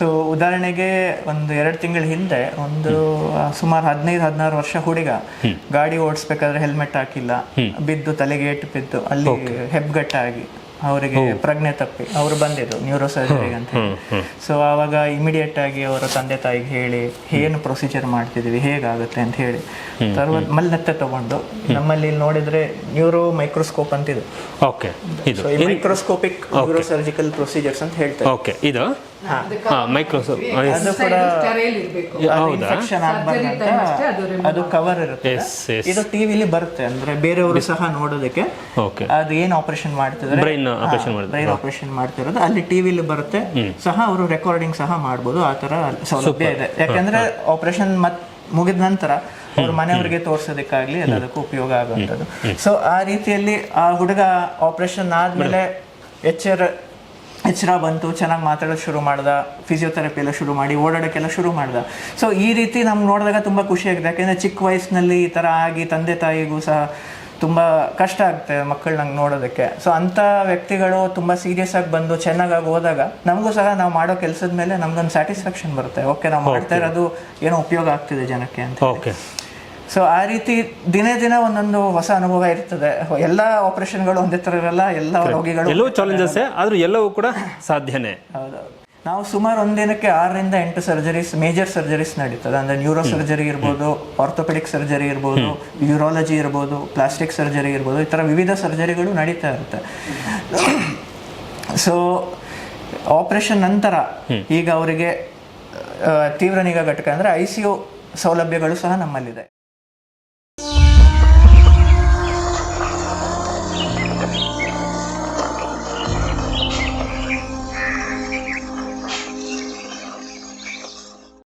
ಸೊ ಉದಾಹರಣೆಗೆ ಒಂದು ಎರಡು ತಿಂಗಳ ಹಿಂದೆ ಒಂದು ಸುಮಾರು ಹದಿನೈದು ಹದಿನಾರು ವರ್ಷ ಹುಡುಗ ಗಾಡಿ ಓಡಿಸ್ಬೇಕಾದ್ರೆ ಹೆಲ್ಮೆಟ್ ಹಾಕಿಲ್ಲ ಬಿದ್ದು ತಲೆಗೆ ಏಟು ಬಿದ್ದು ಅಲ್ಲಿ ಹೆಬ್ಗಟ್ಟಾಗಿ ಅವರಿಗೆ ಪ್ರಜ್ಞೆ ತಪ್ಪಿ ಅವರು ಬಂದಿದ್ದು ನ್ಯೂರೋ ಸರ್ಜರಿಗೆ ಅಂತ ಸೊ ಆವಾಗ ಇಮಿಡಿಯೇಟ್ ಆಗಿ ಅವರ ತಂದೆ ತಾಯಿಗೆ ಹೇಳಿ ಏನು ಪ್ರೊಸೀಜರ್ ಮಾಡ್ತಿದೀವಿ ಹೇಗಾಗುತ್ತೆ? ಅಂತ ಹೇಳಿ. ತರುವ ಮಲ್ನತ್ತೆ ತಗೊಂಡು ನಮ್ಮಲ್ಲಿ ನೋಡಿದ್ರೆ ನ್ಯೂರೋ ಮೈಕ್ರೋಸ್ಕೋಪ್ ಅಂತ ಇದು. ಓಕೆ ಇದು. ಮೈಕ್ರೋಸ್ಕೋಪಿಕ್ ನ್ಯೂರೋ ಸರ್ಜಿಕಲ್ ಪ್ರೊಸೀಜರ್ಸ್ ಅಂತ ಹೇಳ್ತಾರೆ ಓಕೆ ಇದು? ಮೈಕ್ರೋಸ್ಕೋಪ್ ಅದು ಕೂಡ ಇನ್ಫೆಕ್ಷನ್ ಆಗಬಾರ್ದು ಅದು ಕವರ್ ಇರುತ್ತೆ. ಇದು ಟಿವಿಲಿ ಬರುತ್ತೆ ಅಂದ್ರೆ ಬೇರೆಯವರು ಸಹ ನೋಡೋದಕ್ಕೆ. ಅದು ಏನು ಆಪರೇಷನ್ ಮಾಡ್ತಿದ್ದಾರೆ? Operation ಆಪರೇಷನ್ ಮಾಡ್ತಿರೋದು. ಅಲ್ಲಿ ಟಿವಿಲಿ ಬರುತ್ತೆ. ಸಹ ಅವರು ರೆಕಾರ್ಡಿಂಗ್ ಸಹ ಮಾಡ್ಬೋದು. ಆ ತರ ಸೌಲಭ್ಯ ಇದೆ. ಯಾಕಂದ್ರೆ ಆಪರೇಷನ್ ಮತ್ ಮುಗಿದ ನಂತರ ಅವ್ರ ಮನೆಯವರಿಗೆ ತೋರ್ಸೋದಕ್ಕಾಗ್ಲಿ ಎಲ್ಲದಕ್ಕೂ ಉಪಯೋಗ ಆಗುವಂಥದ್ದು. ಸೊ ಆ ರೀತಿಯಲ್ಲಿ ಆ ಹುಡುಗ ಆಪರೇಷನ್ ಆದ್ಮೇಲೆ ಎಚ್ಚರ ಎಚ್ಚರ ಬಂತು ಚೆನ್ನಾಗಿ ಮಾತಾಡೋದು ಶುರು ಮಾಡ್ದ ಫಿಸಿಯೋಥೆರಪಿ ಎಲ್ಲ ಶುರು ಮಾಡಿ ಓಡಾಡೋಕ್ಕೆಲ್ಲ ಶುರು ಮಾಡ್ದ. ಸೊ ಈ ರೀತಿ ನಮ್ಗೆ ನೋಡಿದಾಗ ತುಂಬ ಖುಷಿಯಾಗಿದೆ ಯಾಕೆಂದರೆ ಚಿಕ್ಕ ವಯಸ್ಸಿನಲ್ಲಿ ಈ ಥರ ಆಗಿ ತಂದೆ ತಾಯಿಗೂ ಸಹ ತುಂಬ ಕಷ್ಟ ಆಗುತ್ತೆ ಮಕ್ಕಳನ್ನ ನೋಡೋದಕ್ಕೆ. ಸೊ ಅಂತ ವ್ಯಕ್ತಿಗಳು ತುಂಬ ಸೀರಿಯಸ್ ಆಗಿ ಬಂದು ಚೆನ್ನಾಗಿ ಹೋದಾಗ ನಮಗೂ ಸಹ ನಾವು ಮಾಡೋ ಕೆಲಸದ ಮೇಲೆ ನಮ್ಗೊಂದು ಸ್ಯಾಟಿಸ್ಫ್ಯಾಕ್ಷನ್ ಬರುತ್ತೆ. ಓಕೆ ನಾವು ಮಾಡ್ತಾ ಇರೋದು ಏನೋ ಉಪಯೋಗ ಆಗ್ತಿದೆ ಜನಕ್ಕೆ ಅಂತ ಓಕೆ ಸೊ ಆ ರೀತಿ ದಿನೇ ದಿನ ಒಂದೊಂದು ಹೊಸ ಅನುಭವ ಇರ್ತದೆ. ಎಲ್ಲ ಆಪರೇಷನ್ಗಳು ಒಂದೇ ಥರ ಇರಲ್ಲ ಎಲ್ಲ ರೋಗಿಗಳು ಎಲ್ಲವೂ ಚಾಲೆಂಜಸ್ ಆದರೂ ಎಲ್ಲವೂ ಕೂಡ ಸಾಧ್ಯನೇ. ಹೌದೌದು. ನಾವು ಸುಮಾರು ಒಂದಿನಕ್ಕೆ ಆರರಿಂದ ಎಂಟು ಸರ್ಜರೀಸ್ ಮೇಜರ್ ಸರ್ಜರೀಸ್ ನಡೀತದೆ. ಅಂದ್ರೆ ನ್ಯೂರೋ ಸರ್ಜರಿ ಇರ್ಬೋದು ಆರ್ಥೋಪೆಡಿಕ್ ಸರ್ಜರಿ ಇರ್ಬೋದು ಯೂರಾಲಜಿ ಇರ್ಬೋದು ಪ್ಲಾಸ್ಟಿಕ್ ಸರ್ಜರಿ ಇರ್ಬೋದು ಈ ಥರ ವಿವಿಧ ಸರ್ಜರಿಗಳು ನಡೀತಾ ಇರುತ್ತೆ. ಸೊ ಆಪರೇಷನ್ ನಂತರ ಈಗ ಅವರಿಗೆ ತೀವ್ರ ನಿಗಾ ಘಟಕ ಅಂದ್ರೆ ಐ ಸಿ ಯು ಸೌಲಭ್ಯಗಳು ಸಹ ನಮ್ಮಲ್ಲಿದೆ.